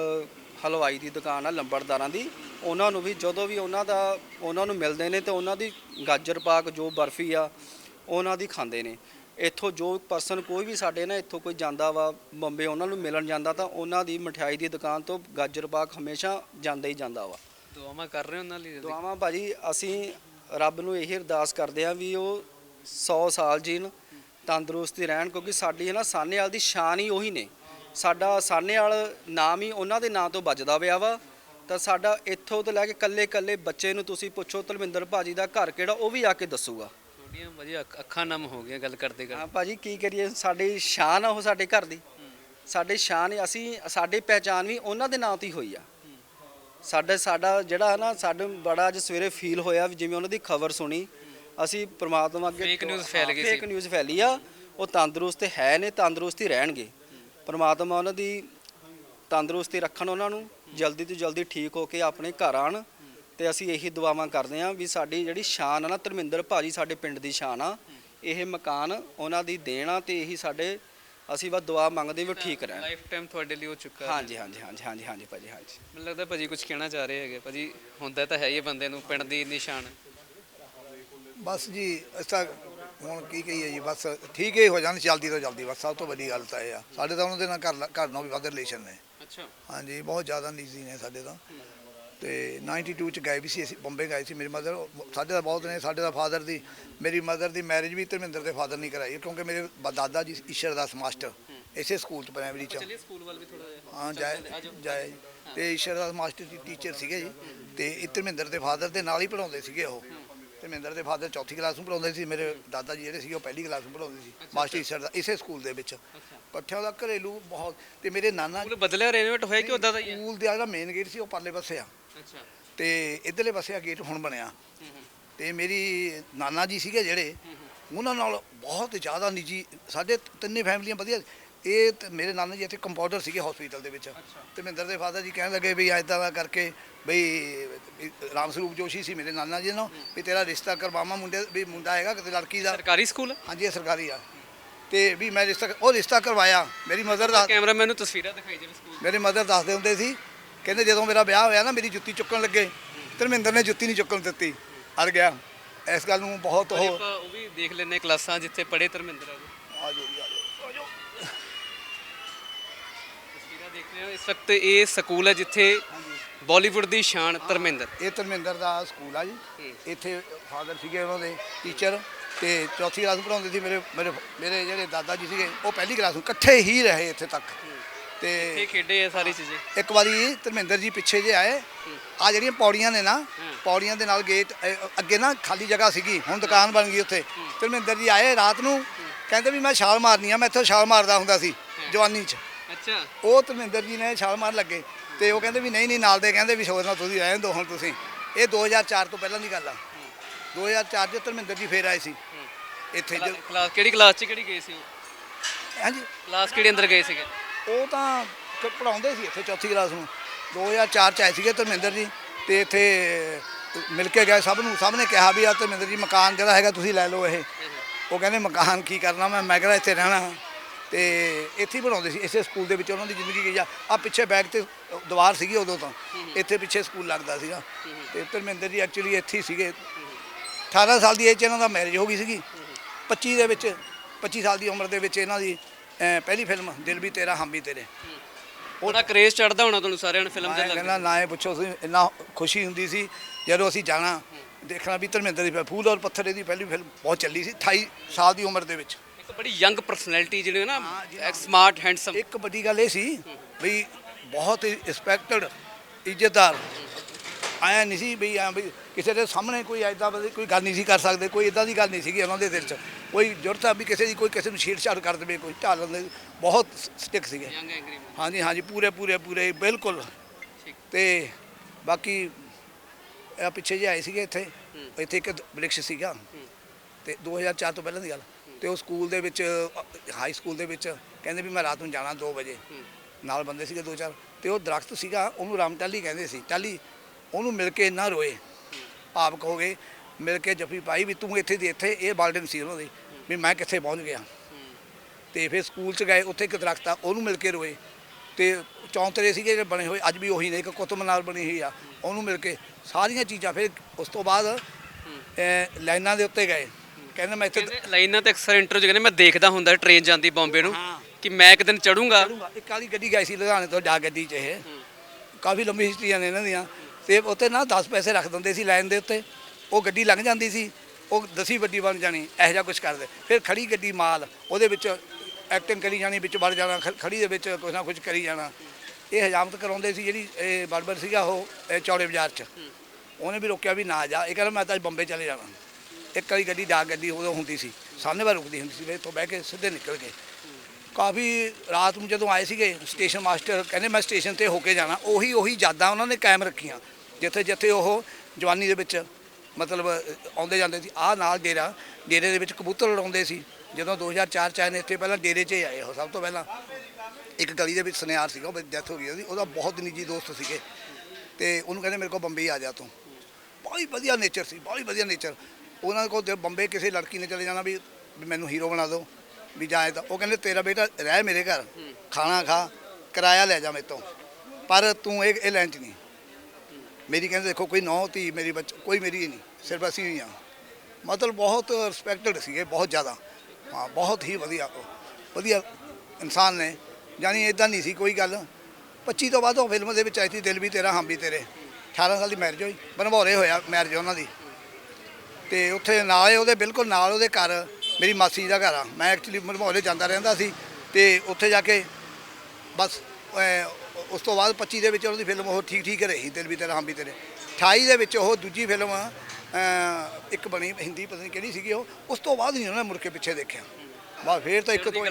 ਹਲਵਾਈ ਦੀ ਦੁਕਾਨ ਆ ਲੰਬੜਦਾਰਾਂ ਦੀ। ਉਹਨਾਂ ਨੂੰ ਵੀ ਜਦੋਂ ਵੀ ਉਹਨਾਂ ਦਾ ਉਹਨਾਂ ਨੂੰ ਮਿਲਦੇ ਨੇ ਤੇ ਉਹਨਾਂ ਦੀ ਗਾਜਰ ਪਾਕ ਜੋ ਬਰਫੀ ਆ ਉਹਨਾਂ ਦੀ ਖਾਂਦੇ ਨੇ। ਇੱਥੋਂ ਜੋ ਪਰਸਨ ਕੋਈ ਵੀ ਸਾਡੇ ਨਾ ਇੱਥੋਂ ਕੋਈ ਜਾਂਦਾ ਵਾ ਬੰਬੇ ਉਹਨਾਂ ਨੂੰ ਮਿਲਣ ਜਾਂਦਾ ਤਾਂ ਉਹਨਾਂ ਦੀ ਮਠਿਆਈ ਦੀ ਦੁਕਾਨ ਤੋਂ ਗਾਜਰ ਪਾਕ ਹਮੇਸ਼ਾ ਜਾਂਦਾ ਹੀ ਜਾਂਦਾ ਵਾ। ਦੁਆਵਾਂ ਕਰ ਰਹੇ ਉਹਨਾਂ ਲਈ ਦੁਆਵਾਂ ਭਾਜੀ ਅਸੀਂ ਰੱਬ ਨੂੰ ਇਹ ਅਰਦਾਸ ਕਰਦੇ ਹਾਂ ਵੀ ਉਹ 100 ਸਾਲ ਜੀਣ ਤੰਦਰੁਸਤੀ ਰਹਿਣ ਕਿਉਂਕਿ ਸਾਡੀ ਹੈ ਨਾ ਸਾਨੇਵਾਲ ਦੀ ਸ਼ਾਨ ਹੀ ਉਹੀ ਨੇ। ਸਾਡਾ ਸਾਨੇਵਾਲ ਨਾਮ ਹੀ ਉਹਨਾਂ ਦੇ ਨਾਂ ਤੋਂ ਵੱਜਦਾ ਪਿਆ ਵਾ। ਤਾਂ ਸਾਡਾ ਇੱਥੋਂ ਤੋਂ ਲੈ ਕੇ ਕੱਲੇ ਕੱਲੇ ਬੱਚੇ ਨੂੰ ਤੁਸੀਂ ਪੁੱਛੋ ਧਰਮਿੰਦਰ ਭਾਜੀ ਦਾ ਘਰ ਕਿਹੜਾ ਉਹ ਵੀ ਆ ਕੇ ਦੱਸੂਗਾ। ਤੁਹਾਡੀਆਂ ਵਧੀਆ ਅੱਖ- ਨਮ ਹੋ ਗਈਆਂ ਗੱਲ ਕਰਦੇ ਹਾਂ ਕਰਦੇ ਭਾਜੀ ਕੀ ਕਰੀਏ? ਸਾਡੀ ਸ਼ਾਨ ਆ ਉਹ ਸਾਡੇ ਘਰ ਦੀ। ਸਾਡੀ ਸ਼ਾਨ ਅਸੀਂ ਸਾਡੀ ਪਹਿਚਾਨ ਵੀ ਉਹਨਾਂ ਦੇ ਨਾਂ ਤੋਂ ਹੀ ਹੋਈ ਆ। ਸਾਡੇ ਸਾਡਾ ਜਿਹੜਾ ਹੈ ਨਾ ਸਾਡੇ ਬੜਾ ਅੱਜ ਸਵੇਰੇ ਫੀਲ ਹੋਇਆ ਵੀ ਜਿਵੇਂ ਉਹਨਾਂ ਦੀ ਖਬਰ ਸੁਣੀ। ਅਸੀਂ ਪ੍ਰਮਾਤਮਾ ਅੱਗੇ Fake news ਫੈਲ ਗਈ ਸੀ। ਫੇਕ ਨਿਊਜ਼ ਫੈਲੀ ਆ। ਉਹ ਤੰਦਰੁਸਤ ਹੈ ਨੇ ਤੰਦਰੁਸਤੀ ਰਹਿਣਗੇ। ਪ੍ਰਮਾਤਮਾ ਉਹਨਾਂ ਦੀ ਤੰਦਰੁਸਤੀ ਰੱਖਣ ਉਹਨਾਂ ਨੂੰ ਜਲਦੀ ਤੋਂ ਜਲਦੀ ਠੀਕ ਹੋ ਕੇ ਆਪਣੇ ਘਰ ਆਣ ਤੇ ਅਸੀਂ ਇਹੀ ਦੁਆਵਾਂ ਕਰਦੇ ਹਾਂ ਵੀ ਸਾਡੀ ਜਿਹੜੀ ਸ਼ਾਨ ਆ ਨਾ ਧਰਮਿੰਦਰ ਭਾਜੀ ਸਾਡੇ ਪਿੰਡ ਦੀ ਸ਼ਾਨ ਆ ਇਹ ਮਕਾਨ ਉਹਨਾਂ ਦੀ ਦੇਣ ਆ ਤੇ ਇਹੀ ਸਾਡੇ ਅਸੀਂ ਬਸ ਦੁਆ ਮੰਗਦੇ ਵੀ ਉਹ ਠੀਕ ਰਹਿਣ। ਲਾਈਫ ਟਾਈਮ ਤੁਹਾਡੇ ਲਈ ਹੋ ਚੁੱਕਾ ਹਾਂਜੀ ਹਾਂਜੀ ਹਾਂਜੀ ਹਾਂਜੀ ਹਾਂਜੀ ਭਾਜੀ ਹਾਂਜੀ। ਮੈਨੂੰ ਲੱਗਦਾ ਭਾਜੀ ਕੁਝ ਕਹਿਣਾ ਚਾਹ ਰਹੇ ਹੈਗੇ। ਭਾਜੀ ਹੁੰਦਾ ਤਾਂ ਹੈ ਹੀ ਹੈ ਬੰਦੇ ਨੂੰ ਪਿੰਡ ਦੀ ਨਿਸ਼ਾਨ ਬਸ ਜੀ ਅਸਾਂ ਹੁਣ ਕੀ ਕਹੀਏ ਜੀ ਬਸ ਠੀਕ ਹੀ ਹੋ ਜਾਣ ਜਲਦੀ ਤੋਂ ਜਲਦੀ ਬਸ ਸਭ ਤੋਂ ਵੱਡੀ ਗੱਲ ਤਾਂ ਇਹ ਆ। ਸਾਡੇ ਤਾਂ ਉਹਨਾਂ ਦੇ ਨਾਲ ਘਰ ਘਰ ਨਾਲ ਵੀ ਵੱਧ ਰਿਲੇਸ਼ਨ ਨੇ। ਅੱਛਾ। ਹਾਂਜੀ ਬਹੁਤ ਜ਼ਿਆਦਾ ਨਿੱਜੀ ਨੇ ਸਾਡੇ ਤਾਂ। ਤੇ 92 ਚ ਗਏ ਵੀ ਸੀ ਅਸੀਂ ਬੰਬੇ ਗਏ ਸੀ ਮੇਰੀ ਮਦਰ ਸਾਡੇ ਦਾ ਬਹੁਤ ਨੇ ਸਾਡੇ ਦਾ ਫਾਦਰ ਦੀ ਮੇਰੀ ਮਦਰ ਦੀ ਮੈਰਿਜ ਵੀ ਧਰਮਿੰਦਰ ਦੇ ਫਾਦਰ ਨਹੀਂ ਕਰਾਈ ਕਿਉਂਕਿ ਮੇਰੇ ਦਾਦਾ ਜੀ ਈਸ਼ਰ ਦਾਸ ਮਾਸਟਰ ਇਸੇ ਸਕੂਲ ਚ ਪ੍ਰਾਇਮਰੀ ਚ। ਚਲਿਏ ਸਕੂਲ ਵੱਲ ਵੀ ਥੋੜਾ ਜਿਹਾ। ਹਾਂ ਜਾਏ ਜਾਏ ਤੇ ਈਸ਼ਰ ਦਾਸ ਮਾਸਟਰ ਦੀ ਟੀਚਰ ਸੀਗੇ ਜੀ। ਤੇ ਇਹ ਧਰਮਿੰਦਰ ਦੇ ਫਾਦਰ ਦੇ ਨਾਲ ਹੀ ਪੜਾਉਂਦੇ ਸੀਗੇ ਉਹ। ਧਰਮਿੰਦਰ ਦੇ ਫਾਦਰ ਚੌਥੀ ਕਲਾਸ ਨੂੰ ਪੜਾਉਂਦੇ ਸੀ ਮੇਰੇ ਦਾਦਾ ਜੀ ਜਿਹੜੇ ਸੀਗੇ ਉਹ ਪਹਿਲੀ ਕਲਾਸ ਨੂੰ ਪੜਾਉਂਦੇ ਸੀ ਮਾਸਟਰ ਈਸ਼ਰ ਦਾ ਇਸੇ ਸਕੂਲ ਦੇ ਵਿੱਚ। ਇਕੱਠਿਆਂ ਦਾ ਘਰੇਲੂ ਬਹੁਤ ਤੇ ਮੇਰੇ ਨਾਨਾ ਸਕੂਲ ਬਦਲਿਆ ਰੈਨੋਵੇਟ ਹੋਇਆ ਕਿ ਉਦਾਂ ਦਾ ਹੀ ਹੈ? ਸਕੂਲ ਦਾ ਜਿਹੜਾ ਮੇਨ ਗੇਟ ਸੀ ਉਹ ਪਰਲੇ ਪਾਸੇ ਆ। ਅੱਛਾ। ਤੇ ਇਧਰਲੇ ਪਾਸੇ ਆ ਗੇਟ ਹੁਣ ਬਣਿਆ। ਤੇ ਮੇਰੀ ਨਾਨਾ ਜੀ ਸੀਗੇ ਜਿਹੜੇ ਉਹਨਾਂ ਨਾਲ ਬਹੁਤ ਜ਼ਿਆਦਾ ਨਿੱਜੀ ਸਾਡੇ ਤਿੰਨੇ ਫੈਮਲੀਆਂ ਵਧੀਆ ਇਹ ਤੇ ਮੇਰੇ ਨਾਨਾ ਜੀ ਇੱਥੇ ਕੰਪਾਊਂਡਰ ਸੀਗੇ ਹਸਪੀਟਲ ਦੇ ਵਿੱਚ। ਤੇ ਮਹਿੰਦਰ ਦੇ ਫਾਦਰ ਜੀ ਕਹਿਣ ਲੱਗੇ ਵੀ ਐਦਾਂ ਦਾ ਕਰਕੇ ਬਈ ਰਾਮ ਸਰੂਪ ਜੋਸ਼ੀ ਸੀ ਮੇਰੇ ਨਾਨਾ ਜੀ ਨੂੰ ਵੀ ਤੇਰਾ ਰਿਸ਼ਤਾ ਕਰਵਾਵਾਂ ਮੁੰਡੇ ਵੀ ਮੁੰਡਾ ਹੈਗਾ ਕਿਤੇ ਲੜਕੀ ਦਾ। ਸਰਕਾਰੀ ਸਕੂਲ? ਹਾਂਜੀ ਇਹ ਸਰਕਾਰੀ ਆ। ਤੇ ਵੀ ਮੈਂ ਰਿਸ਼ਤਾ ਉਹ ਰਿਸ਼ਤਾ ਕਰਵਾਇਆ। ਮੇਰੀ ਮਦਰ ਦਾ ਕੈਮਰਾਮੈਨ ਨੂੰ ਤਸਵੀਰਾਂ ਦਿਖਾਈ ਜਿਵੇਂ ਸਕੂਲ ਮੇਰੇ ਮਦਰ ਦੱਸਦੇ ਹੁੰਦੇ ਸੀ ਕਹਿੰਦੇ ਜਦੋਂ ਮੇਰਾ ਵਿਆਹ ਹੋਇਆ ਨਾ ਮੇਰੀ ਜੁੱਤੀ ਚੁੱਕਣ ਲੱਗੇ। ਧਰਮਿੰਦਰ ਨੇ ਜੁੱਤੀ ਨਹੀਂ ਚੁੱਕਣ ਦਿੱਤੀ। ਅੜ ਗਿਆ। ਇਸ ਗੱਲ ਨੂੰ ਬਹੁਤ ਉਹ ਉਹ ਵੀ ਦੇਖ ਲੈਨੇ ਕਲਾਸਾਂ ਜਿੱਥੇ ਪੜ੍ਹੇ ਧਰਮਿੰਦਰ ਆ ਜੀ, ਹੋ? ਇਸ ਵਕਤ ਇਹ ਸਕੂਲ ਹੈ ਜਿੱਥੇ ਬਾਲੀਵੁੱਡ ਦੀ ਸ਼ਾਨ ਧਰਮਿੰਦਰ। ਇਹ ਧਰਮਿੰਦਰ ਦਾ ਸਕੂਲ ਆ ਜੀ। ਇੱਥੇ ਫਾਦਰ ਸੀਗੇ ਉਹਨਾਂ ਦੇ ਟੀਚਰ ਤੇ ਚੌਥੀ ਕਲਾਸ ਪੜਾਉਂਦੇ ਸੀ ਮੇਰੇ ਮੇਰੇ ਮੇਰੇ ਜਿਹੜੇ ਦਾਦਾ ਜੀ ਸੀਗੇ ਉਹ ਪਹਿਲੀ ਕਲਾਸ ਨੂੰ ਇਕੱਠੇ ਹੀ ਰਹੇ ਇੱਥੇ ਤੱਕ। ਤੇ ਇਹ ਖੇਡੇ ਆ ਸਾਰੀ ਚੀਜ਼ਾਂ। ਇੱਕ ਵਾਰੀ ਧਰਮਿੰਦਰ ਜੀ ਪਿੱਛੇ ਜੇ ਆਏ ਆ ਜਿਹੜੀਆਂ ਪੌੜੀਆਂ ਨੇ ਨਾ ਪੌੜੀਆਂ ਦੇ ਨਾਲ ਗੇਟ ਅੱਗੇ ਨਾ ਖਾਲੀ ਜਗ੍ਹਾ ਸੀਗੀ ਹੁਣ ਦੁਕਾਨ ਬਣ ਗਈ ਉੱਥੇ। ਧਰਮਿੰਦਰ ਜੀ ਆਏ ਰਾਤ ਨੂੰ ਕਹਿੰਦੇ ਵੀ ਮੈਂ ਛਾਲ ਮਾਰਨੀ ਆ ਮੈਂ ਇੱਥੋਂ ਛਾਲ ਮਾਰਦਾ ਹੁੰਦਾ ਸੀ ਜਵਾਨੀ 'ਚ। ਅੱਛਾ। ਉਹ ਧਰਮਿੰਦਰ ਜੀ ਨੇ ਛਾਲ ਮਾਰਨ ਲੱਗੇ ਤੇ ਉਹ ਕਹਿੰਦੇ ਵੀ ਨਹੀਂ ਨਹੀਂ ਨਾਲ ਦੇ ਕਹਿੰਦੇ ਵੀ ਸ਼ੋਰ ਨਾਲ ਤੁਸੀਂ ਰਹਿਣ ਦਿਓ ਹੁਣ ਤੁਸੀਂ। ਇਹ 2004 ਤੋਂ ਪਹਿਲਾਂ ਦੀ ਗੱਲ ਆ। 2004 'ਚ ਧਰਮਿੰਦਰ ਜੀ ਫੇਰ ਆਏ ਸੀ। ਇੱਥੇ ਜੋ ਕਲਾਸ ਕਿਹੜੀ ਕਲਾਸ 'ਚ ਕਿਹੜੀ ਗਏ ਸੀ ਉਹ? ਹਾਂਜੀ। ਕਲਾਸ ਕਿਹੜੇ ਅੰਦਰ ਗਏ ਸੀਗੇ? ਉਹ ਤਾਂ ਪੜਾਉਂਦੇ ਸੀ ਇੱਥੇ ਚੌਥੀ ਕਲਾਸ ਨੂੰ। 2004 ਚ ਆਏ ਸੀਗੇ ਧਰਮਿੰਦਰ ਜੀ ਤੇ ਇੱਥੇ ਮਿਲ ਕੇ ਗਏ ਸਭ ਨੂੰ। ਸਭ ਨੇ ਕਿਹਾ ਵੀ ਆ ਧਰਮਿੰਦਰ ਜੀ ਮਕਾਨ ਜਿਹੜਾ ਹੈਗਾ ਤੁਸੀਂ ਲੈ ਲਓ ਇਹ। ਉਹ ਕਹਿੰਦੇ ਮਕਾਨ ਕੀ ਕਰਨਾ ਮੈਂ ਮੈਂ ਕਿਹਾ ਇੱਥੇ ਰਹਿਣਾ। ਤੇ ਇੱਥੇ ਹੀ ਬਣਾਉਂਦੇ ਸੀ ਇਸੇ ਸਕੂਲ ਦੇ ਵਿੱਚ ਉਹਨਾਂ ਦੀ ਜ਼ਿੰਦਗੀ ਗਈ ਆ। ਆ ਪਿੱਛੇ ਬੈਗ ਤੇ ਦੀਵਾਰ ਸੀਗੀ ਉਦੋਂ ਤਾਂ ਇੱਥੇ ਪਿੱਛੇ ਸਕੂਲ ਲੱਗਦਾ ਸੀਗਾ। ਤੇ ਧਰਮਿੰਦਰ ਜੀ ਐਕਚੁਅਲੀ ਇੱਥੇ ਹੀ ਸੀਗੇ। 18 ਸਾਲ ਦੀ ਏਜ 'ਚ ਇਹਨਾਂ ਦਾ ਮੈਰਿਜ ਹੋ ਗਈ ਸੀਗੀ। 25 ਦੇ ਵਿੱਚ 25 ਸਾਲ ਦੀ ਉਮਰ ਦੇ ਵਿੱਚ ਇਹਨਾਂ ਦੀ ਪਹਿਲੀ ਫਿਲਮ ਦਿਲ ਵੀ ਤੇਰਾ ਹਮ ਵੀ ਤੇਰੇ ਉਹਦਾ ਕਰੇਜ਼ ਚੜਦਾ ਹੋਣਾ ਤੁਹਾਨੂੰ ਸਾਰਿਆਂ ਨੂੰ ਫਿਲਮ ਦੇ ਮੈਂ ਲੱਗ ਕਹਿੰਦਾ ਨਾ ਇਹ ਪੁੱਛੋ ਤੁਸੀਂ ਇੰਨਾ ਖੁਸ਼ੀ ਹੁੰਦੀ ਸੀ ਜਦੋਂ ਅਸੀਂ ਜਾਣਾ ਦੇਖਣਾ ਵੀ ਧਰਮਿੰਦਰ ਦੀ ਫੂਲ ਔਰ ਪੱਥਰ ਇਹਦੀ ਪਹਿਲੀ ਫਿਲਮ ਬਹੁਤ ਚੱਲੀ ਸੀ 28 ਸਾਲ ਦੀ ਉਮਰ ਦੇ ਵਿੱਚ। ਬੜੀ ਯੰਗ ਪਰਸਨੈਲਿਟੀ ਜਿਹੜੇ ਨਾ ਹਾਂ ਸਮਾਰਟ ਹੈਂਡਸਮ ਇੱਕ ਵੱਡੀ ਗੱਲ ਇਹ ਸੀ ਵੀ ਬਹੁਤ ਰਿਸਪੈਕਟਡ ਇੱਜ਼ਤਦਾਰ। ਆਇਆ ਨਹੀਂ ਸੀ ਵੀ ਐਂ ਵੀ ਕਿਸੇ ਦੇ ਸਾਹਮਣੇ ਕੋਈ ਐਦਾਂ ਕੋਈ ਗੱਲ ਨਹੀਂ ਸੀ ਕਰ ਸਕਦੇ ਕੋਈ ਇਦਾਂ ਦੀ ਗੱਲ ਨਹੀਂ ਸੀਗੀ ਉਹਨਾਂ ਦੇ ਦਿਲ 'ਚ। ਕੋਈ ਜ਼ਰੂਰਤ ਆ ਵੀ ਕਿਸੇ ਦੀ ਕੋਈ ਕਿਸੇ ਨੂੰ ਛੇੜਛਾੜ ਕਰ ਦੇਵੇ ਕੋਈ ਢਾਲਣ ਦੇ ਬਹੁਤ ਸਟਿਕ ਸੀਗੇ। ਹਾਂਜੀ ਹਾਂਜੀ ਪੂਰੇ ਪੂਰੇ ਪੂਰੇ ਬਿਲਕੁਲ। ਤੇ ਬਾਕੀ ਇਹ ਪਿੱਛੇ ਜੇ ਆਏ ਸੀਗੇ ਇੱਥੇ। ਇੱਥੇ ਇੱਕ ਬ੍ਰਿਕਸ਼ ਸੀਗਾ। ਤੇ 2004 ਤੋਂ ਪਹਿਲਾਂ ਦੀ ਗੱਲ। ਤੇ ਉਹ ਸਕੂਲ ਦੇ ਵਿੱਚ ਹਾਈ ਸਕੂਲ ਦੇ ਵਿੱਚ ਕਹਿੰਦੇ ਵੀ ਮੈਂ ਰਾਤ ਨੂੰ ਜਾਣਾ 2 ਵਜੇ। ਨਾਲ ਬੰਦੇ ਸੀਗੇ ਦੋ ਚਾਰ। ਤੇ ਉਹ ਦਰਖਤ ਸੀਗਾ ਉਹਨੂੰ ਰਾਮ ਟਾਲੀ ਕਹਿੰਦੇ ਸੀ। ਟਾਲੀ ਉਹਨੂੰ ਮਿਲ ਕੇ ਇੰਨਾ ਰੋਏ। ਭਾਵਕ ਹੋ ਗਏ ਮਿਲ ਕੇ ਜੱਫੀ ਪਾਈ ਵੀ ਤੂੰ ਇੱਥੇ ਦੀ ਇੱਥੇ ਇਹ ਬਾਲਡਨ ਸੀ ਉਹਨਾਂ ਦੀ ਵੀ ਮੈਂ ਕਿੱਥੇ ਪਹੁੰਚ ਗਿਆ। ਤੇ ਫਿਰ ਸਕੂਲ ਚ ਗਏ ਉੱਥੇ ਇੱਕ ਦਰਖਤ ਆ ਉਹਨੂੰ ਮਿਲ ਕੇ ਰੋਏ। ਤੇ ਚੌਂਤਰੇ ਸੀਗੇ ਜਿਹੜੇ ਬਣੇ ਹੋਏ ਅੱਜ ਵੀ ਉਹੀ ਨੇ ਇੱਕ ਕੁਤਬ ਮਨਾਰ ਬਣੀ ਹੋਈ ਆ। ਉਹਨੂੰ ਮਿਲ ਕੇ ਸਾਰੀਆਂ ਚੀਜ਼ਾਂ ਫਿਰ ਉਸ ਤੋਂ ਬਾਅਦ ਲਾਈਨਾਂ ਦੇ ਉੱਤੇ ਗਏ। ਕਹਿੰਦੇ ਮੈਂ ਇੱਥੇ ਕਹਿੰਦੇ ਲਾਈਨਾਂ ਤੇ ਅਕਸਰ ਇੰਟਰਵਿਊ ਕਹਿੰਦੇ ਮੈਂ ਦੇਖਦਾ ਹੁੰਦਾ ਟ੍ਰੇਨ ਜਾਂਦੀ ਬੰਬੇ ਨੂੰ ਹਾਂ। ਕਿ ਮੈਂ ਇੱਕ ਦਿਨ ਚੜੂੰਗਾ। ਇੱਕ ਕਾਲੀ ਗੱਡੀ ਗਈ ਸੀ ਲੁਧਿਆਣੇ ਤੋਂ ਜਾ ਗੱਡੀ 'ਚ ਇਹ। ਕਾਫੀ ਲੰਬੀ ਹਿਸਟਰੀਆਂ ਨੇ ਇਹਨਾਂ ਦੀਆਂ। ਤੇ ਉੱਤੇ ਨਾ 10 ਪੈਸੇ ਰੱਖ ਦਿੰਦੇ ਸੀ ਲਾਈਨ ਦੇ ਉੱਤੇ। ਉਹ ਗੱਡੀ ਲੰਘ ਜਾਂਦੀ ਸੀ ਉਹ ਦਸੀ ਵੱਡੀ ਬਣ ਜਾਣੀ ਇਹੋ ਜਿਹਾ ਕੁਝ ਕਰਦੇ। ਫਿਰ ਖੜੀ ਗੱਡੀ ਮਾਲ ਉਹਦੇ ਵਿੱਚ ਐਕਟਿੰਗ ਕਰੀ ਜਾਣੀ ਵਿੱਚ ਵੜ ਜਾਣਾ ਖ- ਖੜੀ ਦੇ ਵਿੱਚ ਕੁਝ ਨਾ ਕੁਝ ਕਰੀ ਜਾਣਾ। ਇਹ ਹਜਾਮਤ ਕਰਾਉਂਦੇ ਸੀ ਜਿਹੜੀ ਇਹ ਬੜਬੜ ਸੀਗਾ ਉਹ ਇਹ ਚੌੜੇ ਬਾਜ਼ਾਰ 'ਚ। ਉਹਨੇ ਵੀ ਰੋਕਿਆ ਵੀ ਨਾ ਜਾ। ਇਹ ਕਹਿੰਦਾ ਮੈਂ ਤਾਂ ਅੱਜ ਬੰਬੇ ਚਲੇ ਜਾਣਾ। ਇੱਕ ਵਾਲੀ ਗੱਡੀ ਡਾਕ ਗੱਡੀ ਉਦੋਂ ਹੁੰਦੀ ਸੀ, ਸਾਹਮਣੇ ਵਾਰ ਰੁਕਦੀ ਹੁੰਦੀ ਸੀ, ਫਿਰ ਇੱਥੋਂ ਬਹਿ ਕੇ ਸਿੱਧੇ ਨਿਕਲ ਗਏ। ਕਾਫੀ ਰਾਤ ਨੂੰ ਜਦੋਂ ਆਏ ਸੀਗੇ ਸਟੇਸ਼ਨ ਮਾਸਟਰ ਕਹਿੰਦੇ ਮੈਂ ਸਟੇਸ਼ਨ ਤੇ ਹੋ ਕੇ ਜਾਣਾ, ਉਹੀ ਉਹੀ ਯਾਦਾਂ ਉਹਨਾਂ ਨੇ ਕਾਇਮ ਰੱਖੀਆਂ, ਜਿੱਥੇ ਜਿੱਥੇ ਉਹ ਜਵਾਨੀ ਦੇ ਵਿੱਚ ਮਤਲਬ ਆਉਂਦੇ ਜਾਂਦੇ ਸੀ, ਆਹ ਨਾਲ ਡੇਰਾ, ਡੇਰੇ ਦੇ ਵਿੱਚ ਕਬੂਤਰ ਲੜਾਉਂਦੇ ਸੀ, ਜਦੋਂ 2004 ਚ ਆਏ ਨੇ, ਇੱਥੇ ਪਹਿਲਾਂ ਡੇਰੇ 'ਚ ਆਏ ਉਹ, ਸਭ ਤੋਂ ਪਹਿਲਾਂ ਇੱਕ ਗਲੀ ਦੇ ਵਿੱਚ ਸੁਨਿਆਰ ਸੀਗਾ ਉਹ ਡੈਥ ਹੋ ਗਈ ਉਹਦੀ, ਉਹਦਾ ਬਹੁਤ ਨਿੱਜੀ ਦੋਸਤ ਸੀਗੇ, ਤੇ ਉਹਨੂੰ ਕਹਿੰਦੇ ਮੇਰੇ ਕੋਲ ਬੰਬਈ ਆ ਜਾ ਤੂੰ। ਬਹੁਤ ਵਧੀਆ ਨੇਚਰ ਸੀ ਬਹੁਤ ਵਧੀਆ ਨੇਚਰ ਉਹਨਾਂ ਕੋਲ ਬੰਬੇ ਕਿਸੇ ਲੜਕੀ ਨੇ ਚਲੇ ਜਾਣਾ ਵੀ ਵੀ ਮੈਨੂੰ ਹੀਰੋ ਬਣਾ ਦਿਓ ਵੀ ਜਾਏ ਤਾਂ ਉਹ ਕਹਿੰਦੇ ਤੇਰਾ ਬੇਟਾ ਰਹਿ ਮੇਰੇ ਘਰ ਖਾਣਾ ਖਾ ਕਿਰਾਇਆ ਲੈ ਜਾ ਮੇਰੇ ਤੋਂ। ਪਰ ਤੂੰ ਇਹ ਇਹ ਲੈਣ ਚ ਨਹੀਂ। ਮੇਰੀ ਕਹਿੰਦੇ ਦੇਖੋ ਕੋਈ ਨੌ ਧੀ ਮੇਰੀ ਬੱਚ ਕੋਈ ਮੇਰੀ ਹੀ ਨਹੀਂ ਸਿਰਫ ਅਸੀਂ ਹੀ ਆ ਮਤਲਬ ਬਹੁਤ ਰਿਸਪੈਕਟਡ ਸੀਗੇ ਬਹੁਤ ਜ਼ਿਆਦਾ। ਹਾਂ ਬਹੁਤ ਹੀ ਵਧੀਆ ਵਧੀਆ ਇਨਸਾਨ ਨੇ। ਜਾਨੀ ਇਦਾਂ ਨਹੀਂ ਸੀ ਕੋਈ ਗੱਲ। 25 ਤੋਂ ਬਾਅਦ ਉਹ ਫਿਲਮ ਦੇ ਵਿੱਚ ਆਈ ਸੀ ਦਿਲ ਵੀ ਤੇਰਾ ਹਮ ਵੀ ਤੇਰੇ। 18 ਸਾਲ ਦੀ ਮੈਰਿਜ ਹੋਈ ਬਨਭੌਰੇ ਹੋਇਆ ਮੈਰਿਜ ਉਹਨਾਂ ਦੀ। ਤੇ ਉੱਥੇ ਨਾਲ ਉਹਦੇ, ਬਿਲਕੁਲ ਨਾਲ ਉਹਦੇ ਘਰ, ਮੇਰੀ ਮਾਸੀ ਦਾ ਘਰ ਆ। ਮੈਂ ਐਕਚੁਅਲੀ ਬਨਭੌਰੇ ਜਾਂਦਾ ਰਹਿੰਦਾ ਸੀ ਤੇ ਉੱਥੇ ਜਾ ਕੇ ਬਸ ਉਸ ਤੋਂ ਬਾਅਦ 25 ਦੇ ਵਿੱਚ ਉਹਦੀ ਫਿਲਮ ਉਹ ਠੀਕ ਠੀਕ ਰਹੀ, ਦਿਲ ਵੀ ਤੇਰਾ, ਹਮ ਵੀ ਤੇਰੇ। 28 ਦੇ ਵਿੱਚ ਉਹ ਦੂਜੀ ਫਿਲਮ ਇੱਕ ਬਣੀ ਹਿੰਦੀ, ਪਤਾ ਨਹੀਂ ਕਿਹੜੀ ਸੀਗੀ ਉਹ, ਉਸ ਤੋਂ ਬਾਅਦ ਨਹੀਂ ਉਹਨੇ ਮੁੜ ਕੇ ਪਿੱਛੇ ਦੇਖਿਆ। ਬਸ ਫੇਰ ਤਾਂ ਇੱਕ ਤੋਂ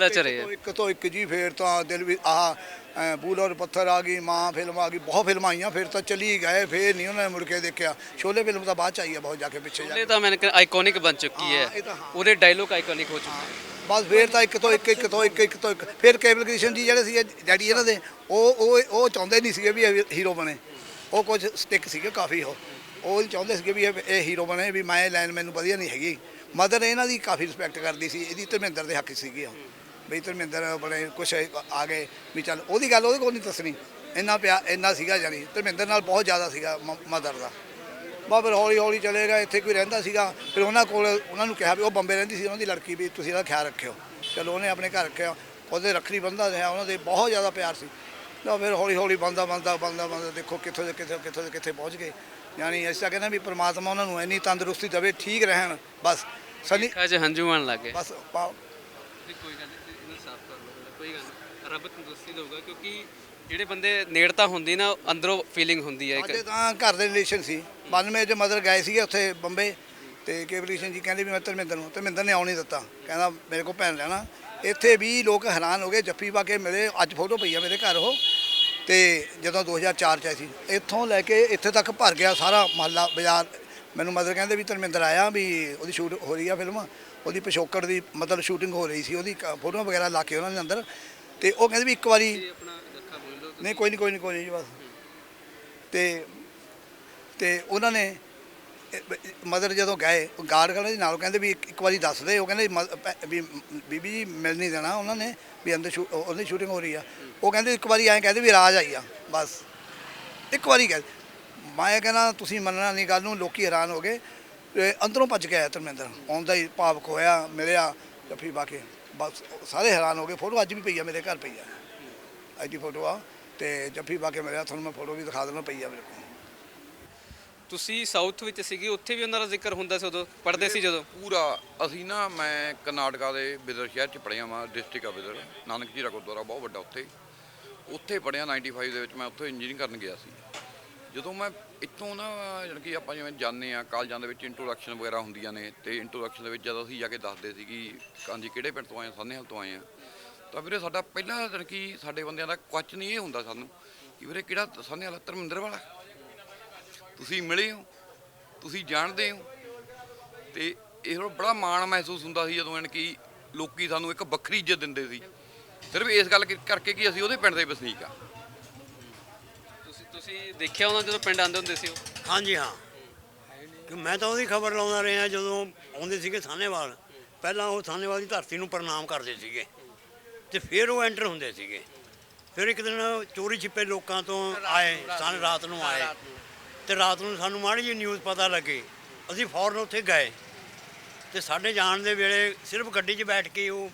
ਇੱਕ, ਤੋਂ ਇੱਕ ਜੀ ਫੇਰ ਤਾਂ ਦਿਲ ਵੀ ਆਹ ਬੂਲ ਔਰ ਪੱਥਰ ਆ ਗਈ ਮਾਂ ਫਿਲਮ ਆ ਗਈ ਬਹੁਤ ਫਿਲਮਾਂ ਆਈਆਂ ਫਿਰ ਤਾਂ ਚਲੀ ਗਏ ਫੇਰ ਨਹੀਂ ਉਹਨੇ ਮੁੜ ਕੇ ਦੇਖਿਆ। ਸ਼ੋਲੇ ਫਿਲਮ ਤਾਂ ਬਾਅਦ ਚ ਆਈ ਹੈ ਬਹੁਤ ਜਾ ਕੇ ਪਿੱਛੇ ਜਾ ਇਹ ਤਾਂ ਮੈਨੂੰ ਆਈਕੋਨਿਕ ਬਣ ਚੁੱਕੀ ਹਾਂ। ਉਹਦੇ ਡਾਇਲੋਗ ਆਈਕੋਨਿਕ ਹੋ ਚੁੱਕੇ ਬਸ ਫੇਰ ਤਾਂ ਇੱਕ ਤੋਂ ਇੱਕ ਇੱਕ ਤੋਂ ਇੱਕ ਇੱਕ ਤੋਂ ਇੱਕ। ਫਿਰ ਕੇਵਲ ਕ੍ਰਿਸ਼ਨ ਜੀ ਜਿਹੜੇ ਸੀਗੇ ਡੈਡੀ ਇਹਨਾਂ ਦੇ ਉਹ ਉਹ ਉਹ ਚਾਹੁੰਦੇ ਨਹੀਂ ਸੀਗੇ ਵੀ ਇਹ ਹੀਰੋ ਬਣੇ। ਉਹ ਕੁਝ ਸਟਿਕ ਸੀਗੇ ਕਾਫੀ ਉਹ। ਉਹ ਚਾਹੁੰਦੇ ਸੀਗੇ ਵੀ ਇਹ ਹੀਰੋ ਬਣੇ ਵੀ ਮੈਂ ਲਾਈਨ ਮੈਨੂੰ ਵਧੀਆ ਨਹੀਂ ਹੈਗੀ। ਮਦਰ ਇਹਨਾਂ ਦੀ ਕਾਫੀ ਰਿਸਪੈਕਟ ਕਰਦੀ ਸੀ, ਇਹਦੀ ਧਰਮਿੰਦਰ ਦੇ ਹੱਕ 'ਚ ਸੀਗੀ ਉਹ। ਵੀ ਧਰਮਿੰਦਰ ਬੜੇ ਕੁਛ ਆ ਗਏ, ਵੀ ਚੱਲ ਉਹਦੀ ਗੱਲ ਉਹਦੇ ਕੋਲ ਨਹੀਂ ਦੱਸਣੀ। ਇੰਨਾ ਪਿਆ, ਇੰਨਾ ਸੀਗਾ ਜਾਨੀ ਧਰਮਿੰਦਰ ਨਾਲ ਬਹੁਤ ਜ਼ਿਆਦਾ ਸੀਗਾ ਮਦਰ ਦਾ। ਬਾ ਫਿਰ ਹੌਲੀ ਹੌਲੀ ਚਲੇਗਾ ਇੱਥੇ ਕੋਈ ਰਹਿੰਦਾ ਸੀਗਾ, ਫਿਰ ਉਹਨਾਂ ਕੋਲ ਉਹਨਾਂ ਨੂੰ ਕਿਹਾ ਵੀ ਉਹ ਬੰਬੇ ਰਹਿੰਦੀ ਸੀ, ਉਹਨਾਂ ਦੀ ਲੜਕੀ ਵੀ ਤੁਸੀਂ ਇਹਦਾ ਖਿਆਲ ਰੱਖਿਓ। ਚਲੋ ਉਹਨੇ ਆਪਣੇ ਘਰ ਰੱਖਿਆ, ਉਹਦੇ ਰੱਖੜੀ ਬੰਦਾ ਰਿਹਾ, ਉਹਨਾਂ ਦੇ ਬਹੁਤ ਜ਼ਿਆਦਾ ਪਿਆਰ ਸੀ। ਤਾਂ ਫਿਰ ਹੌਲੀ ਹੌਲੀ ਬੰਦਾ ਬੰਦਾ ਬੰਦਾ ਬੰਦਾ, ਦੇਖੋ ਕਿੱਥੋਂ ਦੇ, ਕਿੱਥੋਂ ਕਿੱਥੋਂ ਦੇ, ਕਿੱਥੇ ਪਹੁੰਚ ਗਏ। ਯਾਨੀ ਅਸੀਂ ਤਾਂ ਕਹਿੰਦੇ ਵੀ ਪ੍ਰਮਾਤਮਾ ਉਹਨਾਂ ਨੂੰ ਇੰਨੀ ਤੰਦਰੁਸਤੀ ਦੇਵੇ, ਠੀਕ ਰਹਿਣ, ਬਸ। ਸਨੀ ਅੱਜ ਹੰਝੂ ਆਉਣ ਲੱਗੇ ਬਸ ਪਾ- ਕੋਈ ਗੱਲ ਨਹੀਂ ਇਹਨੂੰ ਸਾਫ਼ ਕਰ ਲਓ ਕੋਈ ਗੱਲ ਨਹੀਂ। ਰੱਬ ਤੰਦਰੁਸਤੀ ਦੇਊਗਾ ਕਿਉਂਕਿ ਜਿਹੜੇ ਬੰਦੇ ਨੇੜਤਾ ਹੁੰਦੀ ਨਾ ਅੰਦਰੋਂ ਫੀਲਿੰਗ ਹੁੰਦੀ ਹੈ ਸਾਡੇ ਇੱਕ ਤਾਂ ਘਰ ਦੇ ਰਿਲੇਸ਼ਨ ਸੀ। 92 ਚ ਮਦਰ ਗਏ ਸੀਗੇ ਉੱਥੇ ਬੰਬੇ ਤੇ ਕੇਵਲੀਸ਼ਨ ਜੀ ਕਹਿੰਦੇ ਵੀ ਮੈਂ ਧਰਮਿੰਦਰ ਨੂੰ ਧਰਮਿੰਦਰ ਨੇ ਆਉਣ ਨਹੀਂ ਦਿੱਤਾ। ਕਹਿੰਦਾ ਮੇਰੇ ਕੋਲ ਭੈਣ ਲੈਣਾ। ਇੱਥੇ ਵੀ ਲੋਕ ਹੈਰਾਨ ਹੋ ਗਏ ਜੱਫੀ ਪਾ ਕੇ ਮਿਲੇ ਅੱਜ ਫੋਟੋ ਪਈ ਆ ਮੇਰੇ ਘਰ ਉਹ। ਤੇ ਜਦੋਂ 2004 ਚ ਆਈ ਸੀ ਇੱਥੋਂ ਲੈ ਕੇ ਇੱਥੇ ਤੱਕ ਭਰ ਗਿਆ ਸਾਰਾ ਮਹੱਲਾ ਬਾਜ਼ਾਰ। ਮੈਨੂੰ ਮਦਰ ਕਹਿੰਦੇ ਵੀ ਧਰਮਿੰਦਰ ਆਇਆ ਵੀ ਉਹਦੀ ਸ਼ੂਟ ਹੋ ਰਹੀ ਆ ਫਿਲਮ ਉਹਦੀ ਪਿਛੋਕੜ ਦੀ ਮਤਲਬ ਸ਼ੂਟਿੰਗ ਹੋ ਰਹੀ ਸੀ ਉਹਦੀ ਫੋਟੋਆਂ ਵਗੈਰਾ ਲਾ ਕੇ ਉਹਨਾਂ ਨੇ ਅੰਦਰ। ਤੇ ਉਹ ਕਹਿੰਦੇ ਵੀ ਇੱਕ ਵਾਰੀ ਨਹੀਂ ਕੋਈ ਨਹੀਂ ਕੋਈ ਨਹੀਂ ਕੋਈ ਨਹੀਂ ਜੀ ਬਸ। ਤੇ ਤੇ ਉਹਨਾਂ ਨੇ ਮਦਰ ਜਦੋਂ ਗਏ ਗਾਰਡ ਕਰਨ ਦੇ ਨਾਲ ਕਹਿੰਦੇ ਵੀ ਇੱਕ ਵਾਰੀ ਦੱਸ ਦੇ। ਉਹ ਕਹਿੰਦੇ ਵੀ ਬੀਬੀ ਜੀ ਮਿਲ ਨਹੀਂ ਦੇਣਾ ਉਹਨਾਂ ਨੇ ਵੀ ਅੰਦਰ ਉਹਦੀ ਸ਼ੂਟਿੰਗ ਹੋ ਰਹੀ ਆ। ਉਹ ਕਹਿੰਦੇ ਇੱਕ ਵਾਰੀ ਐਂ ਕਹਿੰਦੇ ਵੀ ਰਾਜ ਆਈ ਆ ਬਸ। ਇੱਕ ਵਾਰੀ ਕਹਿੰਦੇ ਮੈਂ ਕਹਿੰਦਾ ਤੁਸੀਂ ਮੰਨਣਾ ਨਹੀਂ ਗੱਲ ਨੂੰ ਲੋਕੀ ਹੈਰਾਨ ਹੋ ਗਏ। ਤੇ ਅੰਦਰੋਂ ਭੱਜ ਕੇ ਆਇਆ ਧਰਮਿੰਦਰ ਆਉਂਦਾ ਹੀ ਭਾਵ ਖੋਇਆ ਮਿਲਿਆ ਜੱਫੀ ਪਾ ਕੇ ਬਸ ਸਾਰੇ ਹੈਰਾਨ ਹੋ ਗਏ। ਫੋਟੋ ਅੱਜ ਵੀ ਪਈ ਆ ਮੇਰੇ ਘਰ ਪਈ ਆ। ਅੱਜ ਦੀ ਫੋਟੋ ਆ ਤੇ ਜੱਫੀ ਪਾ ਕੇ ਮਿਲਿਆ ਤੁਹਾਨੂੰ ਮੈਂ ਫੋਟੋ ਵੀ ਦਿਖਾ ਦੇਣਾ ਪਈ ਆ ਮੇਰੇ ਕੋਲ। ਤੁਸੀਂ ਸਾਊਥ ਵਿੱਚ ਸੀਗੇ ਉੱਥੇ ਵੀ ਉਹਨਾਂ ਦਾ ਜ਼ਿਕਰ ਹੁੰਦਾ ਸੀ ਉਦੋਂ? ਪੜ੍ਹਦੇ ਸੀ ਜਦੋਂ? ਪੂਰਾ ਅਸੀਂ ਨਾ ਮੈਂ ਕਰਨਾਟਕਾ ਦੇ ਬਿਦਰ ਸ਼ਹਿਰ ਚ ਪੜਿਆ ਵਾਂ ਡਿਸਟ੍ਰਿਕਟ ਆ ਬਿਦਰ। ਨਾਨਕ ਜੀਰਾ ਗੁਰਦੁਆਰਾ ਬਹੁਤ ਵੱਡਾ ਉੱਥੇ। ਉੱਥੇ ਪੜਿਆ 95 ਦੇ ਵਿੱਚ ਮੈਂ ਉੱਥੇ ਇੰਜੀਨੀਅਰਿੰਗ ਕਰਨ ਗਿਆ ਸੀ। ਜਦੋਂ ਮੈਂ ਇੱਥੋਂ ਨਾ, ਜਾਣੀ ਕਿ ਆਪਾਂ ਜਿਵੇਂ ਜਾਂਦੇ ਆ ਕਾਲਜਾਂ ਦੇ ਵਿੱਚ ਇੰਟਰੋਡਕਸ਼ਨ ਵਗੈਰਾ ਹੁੰਦੀਆਂ ਨੇ ਤੇ ਇੰਟਰੋਡਕਸ਼ਨ ਦੇ ਵਿੱਚ ਜਦੋਂ ਅਸੀਂ ਜਾ ਕੇ ਦੱਸਦੇ ਸੀ ਕਿ ਹਾਂਜੀ, ਕਿਹੜੇ ਪਿੰਡ ਤੋਂ ਆਏ ਆ ਸਾਨੇਹਾਲ ਤੋਂ ਆਏ ਆ ਤਾਂ ਵੀਰੇ ਸਾਡਾ ਪਹਿਲਾਂ ਜਾਣੀ ਕਿ ਸਾਡੇ ਬੰਦਿਆਂ ਦਾ ਕੁਐਸਚਨ ਇਹ ਹੁੰਦਾ ਸਾਨੂੰ ਕਿ ਵੀਰੇ ਕਿਹੜਾ ਸਾਨੇਹਾਲ ਧਰਮਿੰਦਰ ਵਾਲਾ। ਤੁਸੀਂ ਮਿਲੇ ਹੋ, ਤੁਸੀਂ ਜਾਣਦੇ ਹੋ ਤੇ ਇਹ ਬੜਾ ਮਾਣ ਮਹਿਸੂਸ ਹੁੰਦਾ ਸੀ ਜਦੋਂ ਜਾਣੀ ਕਿ ਲੋਕੀ ਸਾਨੂੰ ਇੱਕ ਵੱਖਰੀ ਇੱਜ਼ਤ ਦਿੰਦੇ ਸੀ। ਸਿਰਫ ਇਸ ਗੱਲ ਕਰਕੇ ਕਿ ਅਸੀਂ ਉਹਦੇ ਪਿੰਡ ਦੇ ਵਸਨੀਕ ਆ। ਤੁਸੀਂ ਦੇਖਿਆ ਉਹਨਾਂ ਜਦੋਂ ਪਿੰਡ ਆਉਂਦੇ ਹੁੰਦੇ ਸੀ ਉਹ? ਹਾਂਜੀ ਹਾਂ। ਕਿ ਮੈਂ ਤਾਂ ਉਹਦੀ ਖਬਰ ਲਾਉਂਦਾ ਰਿਹਾ ਜਦੋਂ ਆਉਂਦੇ ਸੀਗੇ ਥਾਣੇਵਾਲ। ਪਹਿਲਾਂ ਉਹ ਥਾਣੇਵਾਲ ਦੀ ਧਰਤੀ ਨੂੰ ਪ੍ਰਣਾਮ ਕਰਦੇ ਸੀਗੇ। ਤੇ ਫਿਰ ਉਹ ਐਂਟਰ ਹੁੰਦੇ ਸੀਗੇ। ਫਿਰ ਇੱਕ ਦਿਨ ਚੋਰੀ ਛਿਪੇ ਲੋਕਾਂ ਤੋਂ ਆਏ ਸਾਨੂੰ ਰਾਤ ਨੂੰ ਆਏ। ਤੇ ਰਾਤ ਨੂੰ ਸਾਨੂੰ ਮਾੜੀ ਜਿਹੀ ਨਿਊਜ਼ ਪਤਾ ਲੱਗੀ। ਅਸੀਂ ਫੌਰਨ ਉੱਥੇ ਗਏ। ਤੇ ਸਾਡੇ ਜਾਣ ਦੇ ਵੇਲੇ ਸਿਰਫ ਗੱਡੀ 'ਚ ਬੈਠ ਕੇ ਉਹ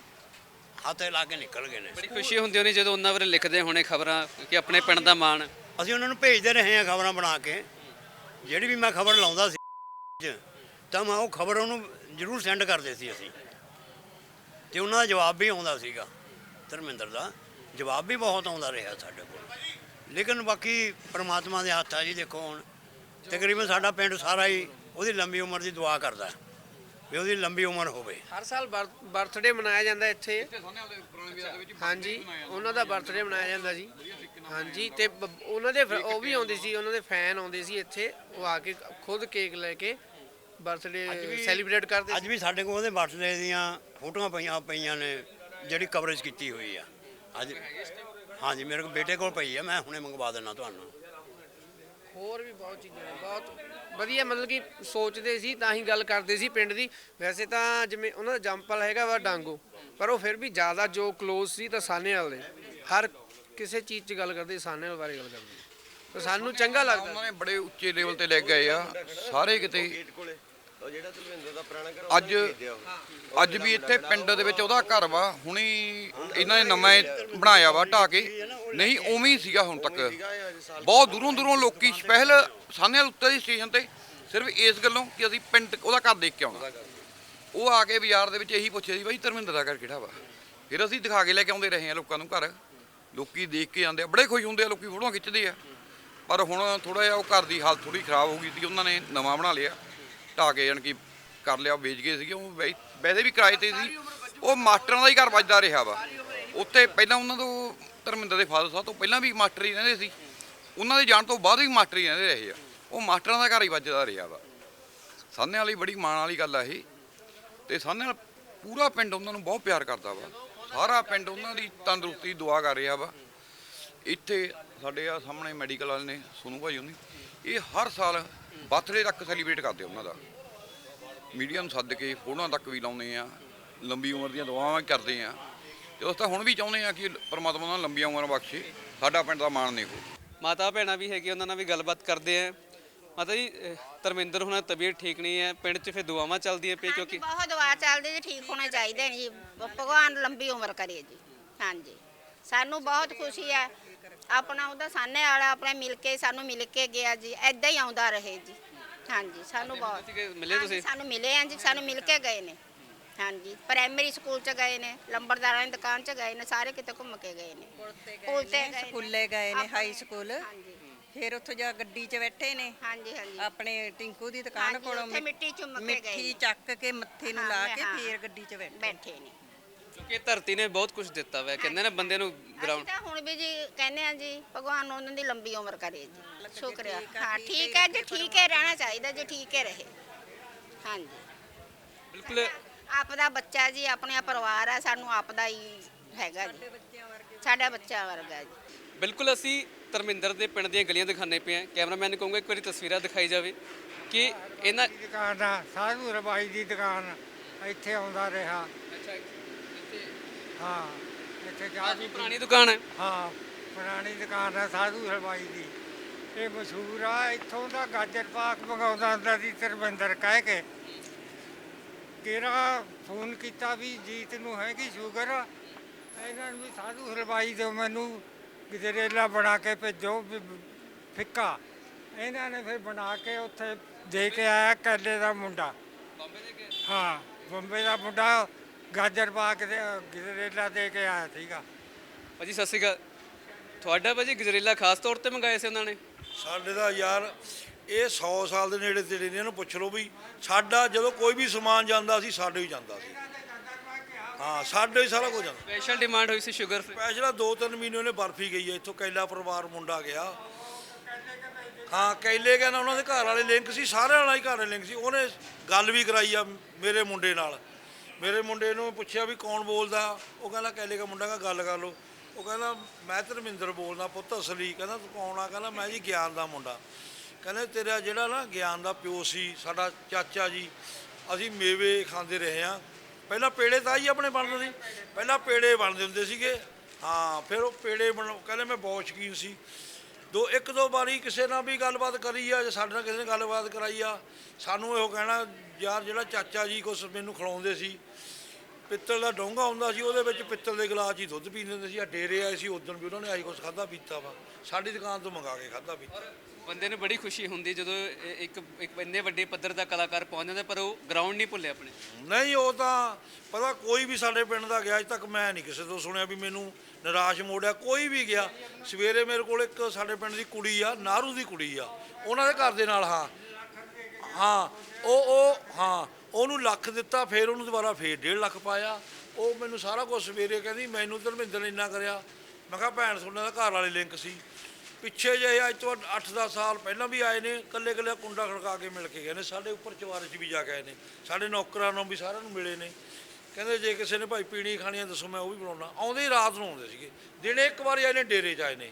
ਹੱਥੇ ਲਾ ਕੇ ਨਿਕਲ ਗਏ ਨੇ। ਬੜੀ ਖੁਸ਼ੀ ਹੁੰਦੀ ਹੋਣੀ ਜਦੋਂ ਉਹਨਾਂ ਬਾਰੇ ਲਿਖਦੇ ਹੋਣੇ ਖਬਰਾਂ ਕਿ ਆਪਣੇ ਪਿੰਡ ਦਾ ਮਾਣ ਅਸੀਂ ਉਹਨਾਂ ਨੂੰ ਭੇਜਦੇ ਰਹੇ ਹਾਂ ਖਬਰਾਂ ਬਣਾ ਕੇ। ਜਿਹੜੀ ਵੀ ਮੈਂ ਖਬਰ ਲਾਉਂਦਾ ਸੀ ਤਾਂ ਮੈਂ ਉਹ ਖਬਰ ਉਹਨੂੰ ਜ਼ਰੂਰ ਸੈਂਡ ਕਰਦੇ ਸੀ ਅਸੀਂ। ਤੇ ਉਹਨਾਂ ਦਾ ਜਵਾਬ ਵੀ ਆਉਂਦਾ ਸੀਗਾ, ਧਰਮਿੰਦਰ ਦਾ। ਜਵਾਬ ਵੀ ਬਹੁਤ ਆਉਂਦਾ ਰਿਹਾ ਸਾਡੇ ਕੋਲ। ਲੇਕਿਨ ਬਾਕੀ ਪ੍ਰਮਾਤਮਾ ਦੇ ਹੱਥ ਆ ਜੀ ਦੇਖੋ ਹੁਣ, ਤਕਰੀਬਨ ਸਾਡਾ ਪਿੰਡ ਸਾਰਾ ਹੀ ਉਹਦੀ ਲੰਬੀ ਉਮਰ ਦੀ ਦੁਆ ਕਰਦਾ। ਵੀ ਉਹਦੀ ਲੰਬੀ ਉਮਰ ਹੋਵੇ। ਹਰ ਸਾਲ ਬਰਥਡੇ ਮਨਾਇਆ ਜਾਂਦਾ ਇੱਥੇ। ਹਾਂਜੀ ਉਹਨਾਂ ਦਾ ਬਰਥਡੇ ਮਨਾਇਆ ਜਾਂਦਾ ਜੀ। ਹਾਂਜੀ ਤੇ ਬ- ਉਹਨਾਂ ਦੇ ਫ- ਉਹ ਵੀ ਆਉਂਦੇ ਸੀ ਉਹਨਾਂ ਦੇ ਫੈਨ ਆਉਂਦੇ ਸੀ ਇੱਥੇ। ਉਹ ਆ ਕੇ ਖੁਦ ਕੇਕ ਲੈ ਕੇ ਬਰਥਡੇ ਸੈਲੀਬ੍ਰੇਟ ਕਰਦੇ ਅੱਜ ਵੀ ਸਾਡੇ ਕੋਲ ਉਹਦੇ ਬਰਥਡੇ ਦੀਆਂ ਫੋਟੋਆਂ ਪਈਆਂ ਪਈਆਂ ਨੇ ਜਿਹੜੀ ਕਵਰੇਜ ਕੀਤੀ ਹੋਈ ਆ। ਅੱਜ ਹਾਂਜੀ ਮੇਰੇ ਕੋਲ ਬੇਟੇ ਕੋਲ ਪਈ ਆ ਮੈਂ ਹੁਣੇ ਮੰਗਵਾ ਦੇਣਾ ਤੁਹਾਨੂੰ। ਹੋਰ ਵੀ ਬਹੁਤ ਚੀਜ਼ਾਂ ਨੇ, ਬਹੁਤ ਵਧੀਆ ਮਤਲਬ ਕਿ ਸੋਚਦੇ ਸੀ, ਤਾਂ ਹੀ ਗੱਲ ਕਰਦੇ ਸੀ ਪਿੰਡ ਦੀ। ਵੈਸੇ ਤਾਂ ਜਿਵੇਂ ਉਹਨਾਂ ਦਾ ਜੰਪਲ ਹੈਗਾ ਵਾ ਡਾਂਗੋ, ਪਰ ਉਹ ਫਿਰ ਵੀ ਜ਼ਿਆਦਾ ਜੋ ক্লোਜ਼ ਸੀ ਤਾਂ ਸਾਨੇ ਵਾਲੇ ਹਰ ਕਿਸੇ ਚੀਜ਼ 'ਚ ਗੱਲ ਕਰਦੇ ਸਾਨੇ ਵਾਲੇ ਬਾਰੇ ਗੱਲ ਕਰਦੇ। ਤਾਂ ਸਾਨੂੰ ਚੰਗਾ ਲੱਗਦਾ। ਉਹਨਾਂ ਨੇ ਬੜੇ ਉੱਚੇ ਲੈਵਲ ਤੇ ਲੈ ਗਏ ਆ, ਸਾਰੇ ਕਿਤੇ ਅੱਜ ਅੱਜ ਵੀ ਇੱਥੇ ਪਿੰਡ ਦੇ ਵਿੱਚ ਉਹਦਾ ਘਰ ਵਾ, ਹੁਣੀ ਇਹਨਾਂ ਨੇ ਨਵਾਂ ਇਹ ਬਣਾਇਆ ਵਾ ਢਾ ਕੇ। ਨਹੀਂ, ਉਵੇਂ ਹੀ ਸੀਗਾ ਹੁਣ ਤੱਕ। ਬਹੁਤ ਦੂਰੋਂ ਦੂਰੋਂ ਲੋਕੀ ਸਪੈਸ਼ਲ ਸਾਹਨੇਵਾਲ ਉੱਤੇ ਦੀ ਸਟੇਸ਼ਨ ਤੇ ਸਿਰਫ ਇਸ ਗੱਲੋਂ ਕਿ ਅਸੀਂ ਪਿੰਡ ਉਹਦਾ ਘਰ ਦੇਖ ਕੇ ਆਉਣਾ। ਉਹ ਆ ਕੇ ਬਾਜ਼ਾਰ ਦੇ ਵਿੱਚ ਇਹੀ ਪੁੱਛਿਆ ਸੀ, ਬਾਈ, ਧਰਮਿੰਦਰ ਦਾ ਘਰ ਕਿਹੜਾ ਵਾ? ਫਿਰ ਅਸੀਂ ਦਿਖਾ ਕੇ ਲੈ ਕੇ ਆਉਂਦੇ ਰਹੇ ਆ ਲੋਕਾਂ ਨੂੰ ਘਰ। ਲੋਕੀ ਦੇਖ ਕੇ ਜਾਂਦੇ ਆ, ਬੜੇ ਖੁਸ਼ ਹੁੰਦੇ ਆ, ਲੋਕੀ ਫੋਟੋਆਂ ਖਿੱਚਦੇ ਆ। ਪਰ ਹੁਣ ਥੋੜਾ ਜਿਹਾ ਉਹ ਘਰ ਦੀ ਹਾਲਤ ਥੋੜੀ ਖਰਾਬ ਹੋ ਗਈ ਸੀ, ਉਹਨਾਂ ਨੇ ਨਵਾਂ ਬਣਾ ਲਿਆ। ਢਾਹ ਕੇ ਜਾਣੀ ਕਿ ਕਰ ਲਿਆ, ਵੇਚ ਗਏ ਸੀਗੇ, ਉਹ ਵੈ- ਵੈਸੇ ਵੀ ਕਿਰਾਏ ਤੇ ਸੀ। ਉਹ ਮਾਸਟਰਾਂ ਦਾ ਹੀ ਘਰ ਵੱਜਦਾ ਰਿਹਾ ਵਾ। ਉੱਥੇ ਪਹਿਲਾਂ ਉਹਨਾਂ ਤੋਂ, ਧਰਮਿੰਦਰ ਦੇ ਫਾਦਰ ਸਾਹਿਬ ਤੋਂ ਪਹਿਲਾਂ ਵੀ ਮਾਸਟਰ ਹੀ ਰਹਿੰਦੇ ਸੀ। ਉਹਨਾਂ ਦੇ ਜਾਣ ਤੋਂ ਬਾਅਦ ਵੀ ਮਾਸਟਰ ਹੀ ਰਹਿੰਦੇ ਰਹੇ ਆ। ਉਹ ਮਾਸਟਰਾਂ ਦਾ ਘਰ ਹੀ ਵੱਜਦਾ ਰਿਹਾ ਵਾ। ਸਾਹਨੇ ਵਾਲੀ ਬੜੀ ਮਾਣ ਵਾਲੀ ਗੱਲ ਆ ਇਹ। ਤੇ ਸਾਹਨੇ ਨਾਲ ਪੂਰਾ ਪਿੰਡ ਉਹਨਾਂ ਨੂੰ ਬਹੁਤ ਪਿਆਰ ਕਰਦਾ ਵਾ। ਸਾਰਾ ਪਿੰਡ ਉਹਨਾਂ ਦੀ ਤੰਦਰੁਸਤੀ ਦੁਆ ਕਰ ਰਿਹਾ ਵਾ। ਇੱਥੇ ਸਾਡੇ ਆ ਸਾਹਮਣੇ ਮੈਡੀਕਲ ਵਾਲੇ ਨੇ, ਸੋਨੂ ਭਾਈ ਉਹਨੇ। ਇਹ ਹਰ ਸਾਲ ਬਰਥਡੇ ਤੱਕ ਸੈਲੀਬ੍ਰੇਟ ਕਰਦੇ ਉਹਨਾਂ ਦਾ। ਮੀਡੀਆ ਨੂੰ ਸੱਦ ਕੇ ਫੋਟੋਆਂ ਤੱਕ ਵੀ ਲਾਉਂਦੇ ਆ ਲੰਬੀ ਉਮਰ ਦੀਆਂ ਦੁਆਵਾਂ ਕਰਦੇ ਆ। ਤੇ ਉਸ ਤਾਂ ਹੁਣ ਵੀ ਚਾਹੁੰਦੇ ਆ ਕਿ ਪਰਮਾਤਮਾ ਉਹਨਾਂ ਨੂੰ ਲੰਬੀਆਂ ਉਮਰਾਂ ਬਖਸ਼ੇ ਸਾਡਾ ਪਿੰਡ ਦਾ ਮਾਣ ਨੇ ਉਹ ਮਾਤਾ ਭੈਣਾਂ ਵੀ ਹੈਗੇ ਉਹਨਾਂ ਨਾਲ ਵੀ ਗੱਲਬਾਤ ਕਰਦੇ ਆ। ਮਾਤਾ ਜੀ ਧਰਮਿੰਦਰ ਹੁਣਾਂ ਤਬੀਅਤ ਠੀਕ ਨਹੀਂ ਹੈ ਪਿੰਡ 'ਚ ਫਿਰ ਦੁਆਵਾਂ ਚੱਲਦੀਆਂ ਪਈ ਕਿਉਂਕਿ ਬਹੁਤ ਦੁਆ ਚੱਲਦੀ ਜੀ ਠੀਕ ਹੋਣੇ ਚਾਹੀਦੇ ਜੀ। ਭਗਵਾਨ ਲੰਬੀ ਉਮਰ ਕਰੇ ਜੀ। ਹਾਂਜੀ। ਸਾਨੂੰ ਬਹੁਤ ਖੁਸ਼ੀ ਹੈ ਆਪਣਾ ਉਹਦਾ ਸਾਨੇ ਵਾਲਾ ਆਪਣੇ ਮਿਲ ਕੇ ਸਾਨੂੰ ਮਿਲ ਕੇ ਗਿਆ ਜੀ ਐਦਾਂ ਹੀ ਆਉਂਦਾ ਰਹੇ ਜੀ ਹਾਂਜੀ ਸਾਨੂੰ ਬਹੁਤ ਸੀਗੇ, ਮਿਲੇ ਹਾਂਜੀ, ਤੁਸੀਂ? ਸਾਨੂੰ ਮਿਲੇ ਆ ਜੀ ਸਾਨੂੰ ਮਿਲ ਕੇ ਗਏ ਨੇ ਹਾਂਜੀ ਪ੍ਰਾਇਮਰੀ ਸਕੂਲ ਚ ਗਏ ਨੇ ਲੰਬੜਦਾਰਾਂ ਦੀ ਦੁਕਾਨ ਚ ਗਏ ਨੇ ਸਾਰੇ ਕਿਤੇ ਘੁੰਮ ਕੇ ਗਏ ਨੇ ਪੁੱਲ ਤੇ ਗਏ ਨੇ। ਸਕੂਲੇ ਗਏ ਨੇ ਹਾਈ ਸਕੂਲ ਹਾਂਜੀ ਫਿਰ ਉੱਥੋਂ ਜਾ ਗੱਡੀ 'ਚ ਬੈਠੇ ਨੇ ਹਾਂਜੀ ਹਾਂਜੀ ਆਪਣੇ ਟਿੰਕੂ ਦੀ ਦੁਕਾਨ ਹਾਂਜੀ, ਕੋਲੋਂ ਉੱਥੇ ਮਿੱਟੀ ਚੁੰਮ ਕੇ ਗਏ ਮਿੱਠੀ ਨੇ। ਚੱਕ ਕੇ ਮੱਥੇ ਨੂੰ ਹਾਂ, ਲਾ ਕੇ ਹਾਂ। ਫੇਰ ਗੱਡੀ 'ਚ ਬੈਠੇ ਬੈਠੇ ਨੇ ਕਿਉਂਕਿ ਧਰਤੀ ਨੇ ਬਹੁਤ ਕੁਝ ਦਿੱਤਾ ਹੋਇਆ ਕਹਿੰਦੇ ਨੇ ਬੰਦੇ ਨੂੰ ਅਸੀਂ ਗਰਾਊਂਡ ਤਾਂ ਹੁਣ ਵੀ ਜੀ ਕਹਿੰਦੇ ਆ ਜੀ ਭਗਵਾਨ ਉਹਨਾਂ ਦੀ ਲੰਬੀ ਉਮਰ ਕਰੇ ਜੀ। ਸ਼ੁਕਰੀਆ। ਆ, ਹਾਂ ਠੀਕ ਹੈ ਜੀ ਠੀਕ ਹੈ ਰਹਿਣਾ ਚਾਹੀਦਾ ਜੀ ਠੀਕ ਹੈ ਰਹੇ। ਹਾਂਜੀ। ਬਿਲਕੁਲ। ਆਪ ਦਾ ਬੱਚਾ ਜੀ ਆਪਣੇ ਪਰਿਵਾਰ ਹੈ ਸਾਨੂੰ ਆਪ ਦਾ ਹੀ ਹੈਗਾ ਜੀ। ਸਾਡਾ ਬੱਚਾ ਵਰਗਾ ਜੀ। ਬਿਲਕੁਲ ਅਸੀਂ ਧਰਮਿੰਦਰ ਦੇ ਪਿੰਡ ਦੀਆਂ ਗਲੀਆਂ ਦਿਖਾਣੇ ਪਏ ਆ ਕੈਮਰਾਮੈਨ ਨੂੰ ਕਹੂੰਗਾ ਇੱਕ ਵਾਰੀ ਤਸਵੀਰਾਂ ਦਿਖਾਈ ਜਾਵੇ ਕਿ ਇਹਨਾਂ ਦੀ ਦੁਕਾਨ ਆ ਸਾਧੂ ਰਬਾਈ ਦੀ ਦੁਕਾਨ ਇੱਥੇ ਆਉਂਦਾ ਰਿਹਾ। ਹਾਂ ਇੱਥੇ ਚਾਹ ਦੀ ਪੁਰਾਣੀ ਦੁਕਾਨ ਹੈ। ਹਾਂ ਪੁਰਾਣੀ ਦੁਕਾਨ ਆ ਸਾਧੂ ਹਲਵਾਈ ਦੀ। ਇਹ ਮਸ਼ਹੂਰ ਆ ਇੱਥੋਂ ਦਾ ਗਾਜਰ ਪਾਕ ਮੰਗਾਉਂਦਾ ਹੁੰਦਾ ਸੀ ਧਰਮਿੰਦਰ ਕਹਿ ਕੇ। ਕਿਹੜਾ ਫੋਨ ਕੀਤਾ ਵੀ ਜੀਤ ਨੂੰ ਹੈਗੀ ਸ਼ੂਗਰ? ਇਹਨਾਂ ਨੂੰ ਵੀ ਸਾਧੂ ਹਲਵਾਈ ਦਿਓ ਮੈਨੂੰ ਗਜਰੇਲਾ ਬਣਾ ਕੇ ਭੇਜੋ ਫਿੱਕਾ। ਇਹਨਾਂ ਨੇ ਫਿਰ ਬਣਾ ਕੇ ਉੱਥੇ ਦੇ ਕੇ ਆਇਆ ਕੱਲੇ ਦਾ ਮੁੰਡਾ। ਹਾਂ ਬੰਬੇ ਦਾ ਮੁੰਡਾ ਗਾਜਰ ਪਾਕ ਦੇ ਗਜਰੇਲਾ ਦੇ ਕੇ ਆਇਆ ਸੀਗਾ। ਭਾਜੀ ਸਤਿ ਸ਼੍ਰੀ ਅਕਾਲ। ਤੁਹਾਡਾ ਭਾਜੀ ਗਜਰੇਲਾ ਖਾਸ ਤੌਰ ਤੇ ਮੰਗਾਏ ਸੀ ਉਹਨਾਂ ਨੇ? ਸਾਡੇ ਦਾ ਯਾਰ ਇਹ 100 ਸਾਲ ਦੇ ਨੇੜੇ ਤੇੜੇ ਨੇ ਇਹਨੂੰ ਪੁੱਛ ਲਓ ਵੀ ਸਾਡਾ ਜਦੋਂ ਕੋਈ ਵੀ ਸਮਾਨ ਜਾਂਦਾ ਸੀ ਸਾਡੇ ਹੀ ਜਾਂਦਾ ਸੀ। ਹਾਂ ਸਾਡੇ ਹੀ ਸਾਰਾ ਕੁਝ ਜਾਂਦਾ। ਸਪੈਸ਼ਲ ਡਿਮਾਂਡ ਹੋਈ ਸੀ ਸ਼ੂਗਰ ਫ੍ਰੀ ਸਪੈਸ਼ਲ ਦੋ ਤਿੰਨ ਮਹੀਨੇ ਉਹਨੇ ਬਰਫੀ ਗਈ ਹੈ ਇੱਥੋਂ ਕੈਲਾ ਪਰਿਵਾਰ ਮੁੰਡਾ ਗਿਆ। ਹਾਂ ਕੈਲੇ ਕਹਿੰਦਾ ਉਹਨਾਂ ਦੇ ਘਰ ਵਾਲੇ ਲਿੰਕ ਸੀ ਸਾਰਿਆਂ ਨਾਲ ਹੀ ਘਰ ਵਾਲੇ ਲਿੰਕ ਸੀ। ਉਹਨੇ ਗੱਲ ਵੀ ਕਰਾਈ ਆ ਮੇਰੇ ਮੁੰਡੇ ਨਾਲ। ਮੇਰੇ ਮੁੰਡੇ ਨੂੰ ਪੁੱਛਿਆ ਵੀ ਕੌਣ ਬੋਲਦਾ? ਉਹ ਕਹਿੰਦਾ, ਕੈਲੇ ਦਾ ਮੁੰਡਾ ਕਾ ਗੱਲ ਕਰ ਲਓ। ਉਹ ਕਹਿੰਦਾ, ਮੈਂ ਧਰਮਿੰਦਰ ਬੋਲਦਾ ਪੁੱਤ ਅਸਲੀ। ਕਹਿੰਦਾ, ਤੂੰ ਕੌਣ ਆ? ਕਹਿੰਦਾ, ਮੈਂ ਜੀ ਗਿਆਨ ਦਾ ਮੁੰਡਾ। ਕਹਿੰਦੇ, ਤੇਰਾ ਜਿਹੜਾ ਨਾ ਗਿਆਨ ਦਾ ਪਿਓ ਸੀ, ਸਾਡਾ ਚਾਚਾ ਜੀ, ਅਸੀਂ ਮੇਵੇ ਖਾਂਦੇ ਰਹੇ ਆ ਪਹਿਲਾਂ ਪੇੜੇ ਤਾਂ ਹੀ ਆਪਣੇ ਬਣਦੇ ਸੀ ਪਹਿਲਾਂ ਪੇੜੇ ਬਣਦੇ ਹੁੰਦੇ ਸੀਗੇ? ਹਾਂ, ਫਿਰ ਉਹ ਪੇੜੇ ਬਣ, ਕਹਿੰਦੇ, ਮੈਂ ਬਹੁਤ ਸ਼ੌਕੀਨ ਸੀ। ਦੋ, ਇੱਕ ਦੋ ਵਾਰੀ ਕਿਸੇ ਨਾਲ ਵੀ ਗੱਲਬਾਤ ਕਰੀ ਆ, ਜਾਂ ਸਾਡੇ ਨਾਲ ਕਿਸੇ ਨੇ ਗੱਲਬਾਤ ਕਰਾਈ ਆ, ਸਾਨੂੰ ਇਹੋ ਕਹਿਣਾ, ਯਾਰ, ਜਿਹੜਾ ਚਾਚਾ ਜੀ ਕੁਛ ਮੈਨੂੰ ਖਿਲਾਉਂਦੇ ਸੀ ਪਿੱਤਲ ਦਾ ਡੋਂਗਾ ਹੁੰਦਾ ਸੀ ਉਹਦੇ ਵਿੱਚ ਪਿੱਤਲ ਦੇ ਗਲਾਸ 'ਚ ਹੀ ਦੁੱਧ ਪੀਂਦੇ ਹੁੰਦੇ ਸੀ ਆ ਡੇਰੇ ਆਏ ਸੀ ਉਦੋਂ ਵੀ ਉਹਨਾਂ ਨੇ ਆਹੀ ਕੁਛ ਖਾਦਾ ਪੀਤਾ ਵਾ। ਸਾਡੀ ਦੁਕਾਨ ਤੋਂ ਮੰਗਾ ਕੇ ਖਾਦਾ ਪੀਤਾ। ਬੰਦੇ ਨੂੰ ਬੜੀ ਖੁਸ਼ੀ ਹੁੰਦੀ ਜਦੋਂ ਇੱਕ ਇੱਕ ਇੰਨੇ ਵੱਡੇ ਪੱਧਰ ਦਾ ਕਲਾਕਾਰ ਪਹੁੰਚ ਜਾਂਦਾ ਪਰ ਉਹ ਗਰਾਊਂਡ ਨਹੀਂ ਭੁੱਲੇ ਆਪਣੇ। ਨਹੀਂ ਉਹ ਤਾਂ ਪਤਾ ਕੋਈ ਵੀ ਸਾਡੇ ਪਿੰਡ ਦਾ ਗਿਆ ਅਜ ਤੱਕ ਮੈਂ ਨਹੀਂ ਕਿਸੇ ਤੋਂ ਸੁਣਿਆ ਵੀ ਮੈਨੂੰ ਨਿਰਾਸ਼ ਮੋੜਿਆ ਕੋਈ ਵੀ ਗਿਆ। ਸਵੇਰੇ ਮੇਰੇ ਕੋਲ ਇੱਕ ਸਾਡੇ ਪਿੰਡ ਦੀ ਕੁੜੀ ਆ ਨਾਰੂ ਦੀ ਕੁੜੀ ਆ। ਉਹਨਾਂ ਦੇ ਘਰ ਦੇ ਨਾਲ ਹਾਂ। ਹਾਂ ਉਹ ਉਹ ਹਾਂ। ਉਹਨੂੰ ਲੱਖ ਦਿੱਤਾ ਫਿਰ ਉਹਨੂੰ ਦੁਬਾਰਾ ਫੇਰ 1.5 ਲੱਖ ਪਾਇਆ। ਉਹ ਮੈਨੂੰ ਸਾਰਾ ਕੁਝ ਸਵੇਰੇ ਕਹਿੰਦੀ ਮੈਨੂੰ ਧਰਮਿੰਦਰ ਨੇ ਇੰਨਾ ਕਰਿਆ। ਮੈਂ ਕਿਹਾ ਭੈਣ ਸੁਣਨ ਦਾ ਘਰ ਵਾਲੇ ਲਿੰਕ ਸੀ। ਪਿੱਛੇ ਜੇ ਅੱਜ ਤੋਂ 8-10 ਸਾਲ ਪਹਿਲਾਂ ਵੀ ਆਏ ਨੇ ਕੱਲੇ ਕੱਲੇ ਕੁੰਡਾ ਖੜਕਾ ਕੇ ਮਿਲ ਕੇ ਗਏ ਨੇ। ਸਾਡੇ ਉੱਪਰ ਚਵਾਰੇ 'ਚ ਵੀ ਜਾ ਕੇ ਆਏ ਨੇ। ਸਾਡੇ ਨੌਕਰਾਂ ਨੂੰ ਵੀ ਸਾਰਿਆਂ ਨੂੰ ਮਿਲੇ ਨੇ। ਕਹਿੰਦੇ ਜੇ ਕਿਸੇ ਨੇ ਭਾਈ ਪੀਣੀ ਖਾਣੀ ਆ ਦੱਸੋ ਮੈਂ ਉਹ ਵੀ ਬਣਾਉਣਾ। ਆਉਂਦੇ ਹੀ ਰਾਤ ਨੂੰ ਆਉਂਦੇ ਸੀਗੇ। ਦਿਨੇ ਇੱਕ ਵਾਰੀ ਆਏ ਨੇ ਡੇਰੇ 'ਚ ਆਏ ਨੇ।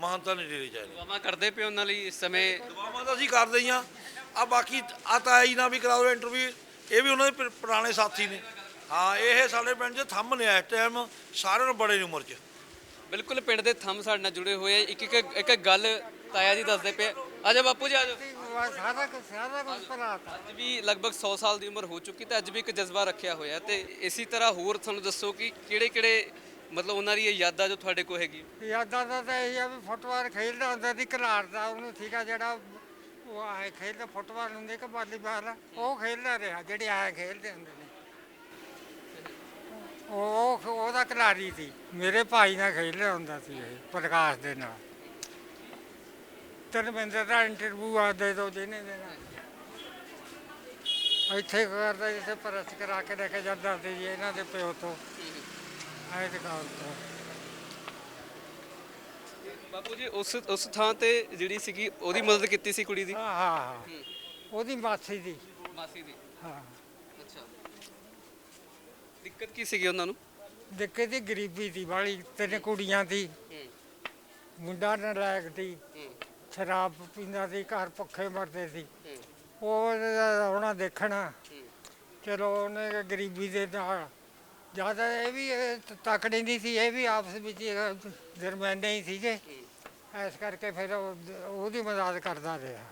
ਮਹੰਤਾਂ ਨੇ ਡੇਰੇ 'ਚ ਆਏ ਨੇ। ਦੁਆਵਾਂ ਕਰਦੇ ਪਏ ਉਹਨਾਂ ਲਈ ਇਸ ਸਮੇਂ? ਦੁਆਵਾਂ ਤਾਂ ਅਸੀਂ ਕਰਦੇ ਹੀ ਆ ਆ ਬਾਕੀ ਆ ਤਾਈ ਨਾਲ ਵੀ ਕਰਾਓ ਇੰਟਰਵਿਊ ਇਹ ਵੀ ਉਹਨਾਂ ਦੇ ਪੁ- ਪੁਰਾਣੇ ਸਾਥੀ ਨੇ। ਹਾਂ ਇਹ ਸਾਡੇ ਪਿੰਡ 'ਚ ਥੰਮ ਨੇ ਇਸ ਟਾਈਮ ਸਾਰਿਆਂ ਨੂੰ ਬੜੇ ਉਮਰ 'ਚ। ਬਿਲਕੁਲ ਪਿੰਡ ਦੇ ਥੰਮ ਸਾਡੇ ਨਾਲ ਜੁੜੇ ਹੋਏ ਆ। ਇੱਕ ਇੱਕ ਇੱਕ ਗੱਲ ਤਾਇਆ ਜੀ ਦੱਸਦੇ ਪਏ ਆਜਾ ਬਾਪੂ ਜੀ ਆਜੋ ਬਸ ਸਾਰਾ ਕੁਝ ਸਾਰਾ ਕੁਝ ਭਰਾਤਾ ਅੱਜ ਵੀ ਲਗਭਗ 100 ਸਾਲ ਦੀ ਉਮਰ ਹੋ ਚੁੱਕੀ ਤੇ ਅੱਜ ਵੀ ਇੱਕ ਜਜ਼ਬਾ ਰੱਖਿਆ ਹੋਇਆ ਤੇ ਇਸੇ ਤਰ੍ਹਾਂ ਹੋਰ ਤੁਹਾਨੂੰ ਦੱਸੋ ਕਿ ਕਿਹੜੇ ਕਿਹੜੇ ਮਤਲਬ ਉਹਨਾਂ ਦੀ ਇਹ ਯਾਦਾਂ ਜੋ ਤੁਹਾਡੇ ਕੋਲ ਹੈਗੀ ਯਾਦਾਂ ਦਾ ਤਾਂ ਇਹ ਆ ਵੀ ਫੁੱਟਬਾਲ ਖੇਡਦਾ ਹੁੰਦਾ ਸੀ ਘਲਾੜ ਦਾ ਉਹਨੂੰ ਸੀਗਾ ਜਿਹੜਾ ਉਹ ਆਏ ਖੇਡਦਾ ਫੁੱਟਬਾਲ ਹੁੰਦੇ ਕਿ ਵਾਲੀਬਾਲ? ਉਹ ਖੇਡਦਾ ਰਿਹਾ ਜਿਹੜੇ ਆਏ ਖੇਡਦੇ ਹੁੰਦੇ ਨੇ। ਉਹ ਉਹ- ਉਹਦਾ ਖਿਲਾੜੀ ਸੀ। ਮੇਰੇ ਭਾਈ ਨਾਲ ਖੇਡਦਾ ਹੁੰਦਾ ਸੀ ਇਹ ਪ੍ਰਕਾਸ਼ ਦੇ ਨਾਲ। ਧਰਮਿੰਦਰ ਦਾ ਇੰਟਰਵਿਊ ਆ ਦੇ ਦੋ ਜਿਹਨੇ ਦੇਣਾ। ਇੱਥੇ ਕਰਦਾ ਜਿੱਥੇ ਪ੍ਰਸ ਕਰਾ ਕੇ ਲੈ ਕੇ ਜਾਂਦਾ ਸੀ ਜੀ ਇਹਨਾਂ ਦੇ ਪਿਓ ਤੋਂ। ਆਏ ਦੁਕਾਨ ਤੋਂ। ਬਾਪੂ ਜੀ ਉਸ ਉਸ ਥਾਂ ਤੇ ਜਿਹੜੀ ਸੀਗੀ ਉਹਦੀ ਮਦਦ ਕੀਤੀ ਸੀ ਕੁੜੀ ਦੀ? ਹਾਂ ਹਾਂ ਹਾਂ। ਉਹਦੀ ਮਾਸੀ ਦੀ। ਮਾਸੀ ਦੀ? ਹਾਂ। ਅੱਛਾ। ਦਿੱਕਤ ਕੀ ਸੀਗੀ ਉਹਨਾਂ ਨੂੰ? ਦੇਖੇ ਦੀ ਗਰੀਬੀ ਦੀ ਵਾਲੀ ਤਿੰਨ ਕੁੜੀਆਂ ਦੀ। ਮੁੰਡਾ ਨਲਾਇਕ ਸੀ। ਸ਼ਰਾਬ ਪੀਂਦਾ ਸੀ ਘਰ ਪੱਖੇ ਮਰਦੇ ਸੀ। ਉਹ ਉਹਨਾਂ ਦੇਖਣਾ। ਚਲੋ ਉਹਨੇ ਗਰੀਬੀ ਦੇ ਨਾਲ ਜ਼ਿਆਦਾ ਇਹ ਵੀ ਇਹ ਤ- ਤਕੜੇ ਨਹੀਂ ਸੀ ਇਹ ਵੀ ਆਪਸ ਵਿੱਚ ਇਹ ਦਰਮਿਆਨੇ ਹੀ ਸੀਗੇ। ਇਸ ਕਰਕੇ ਫਿਰ ਉਹ- ਉਹਦੀ ਮਦਦ ਕਰਦਾ ਰਿਹਾ।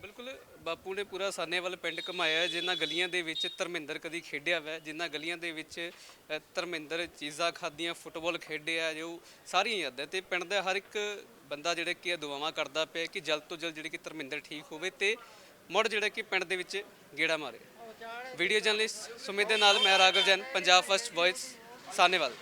ਬਿਲਕੁਲ ਬਾਪੂ ਨੇ ਪੂਰਾ ਸਾਨੇਵਾਲ ਪਿੰਡ ਘੁਮਾਇਆ ਹੈ, ਜਿਨ੍ਹਾਂ ਗਲੀਆਂ ਦੇ ਵਿੱਚ ਧਰਮਿੰਦਰ ਕਦੀ ਖੇਡਿਆ ਹੋਇਆ ਹੈ, ਜਿਨ੍ਹਾਂ ਗਲੀਆਂ ਦੇ ਵਿੱਚ ਅ, ਧਰਮਿੰਦਰ ਚੀਜ਼ਾਂ ਖਾਧੀਆਂ ਫੁੱਟਬਾਲ ਖੇਡਿਆ ਜੋ ਸਾਰੀਆਂ ਯਾਦਾਂ ਤੇ ਪਿੰਡ ਦਾ ਹਰ ਇੱਕ ਬੰਦਾ ਜਿਹੜਾ ਕਿ ਇਹ ਦੁਆਵਾਂ ਕਰਦਾ ਪਿਆ ਕਿ ਜਲਦ ਤੋਂ ਜਲਦ ਜਿਹੜੇ ਕਿ ਧਰਮਿੰਦਰ ਠੀਕ ਹੋਵੇ ਤੇ ਮੁੜ ਜਿਹੜਾ ਕਿ ਪਿੰਡ ਦੇ ਵਿੱਚ ਗੇੜਾ ਮਾਰੇ। ਵੀਡੀਓ ਜਰਨਲਿਸਟ ਸੁਮਿਤ ਦੇ ਨਾਲ ਮੈਂ ਰਾਘਵ ਜੈਨ ਪੰਜਾਬ ਫਸਟ ਵੌਇਸ ਸਾਨੇਵਾਲ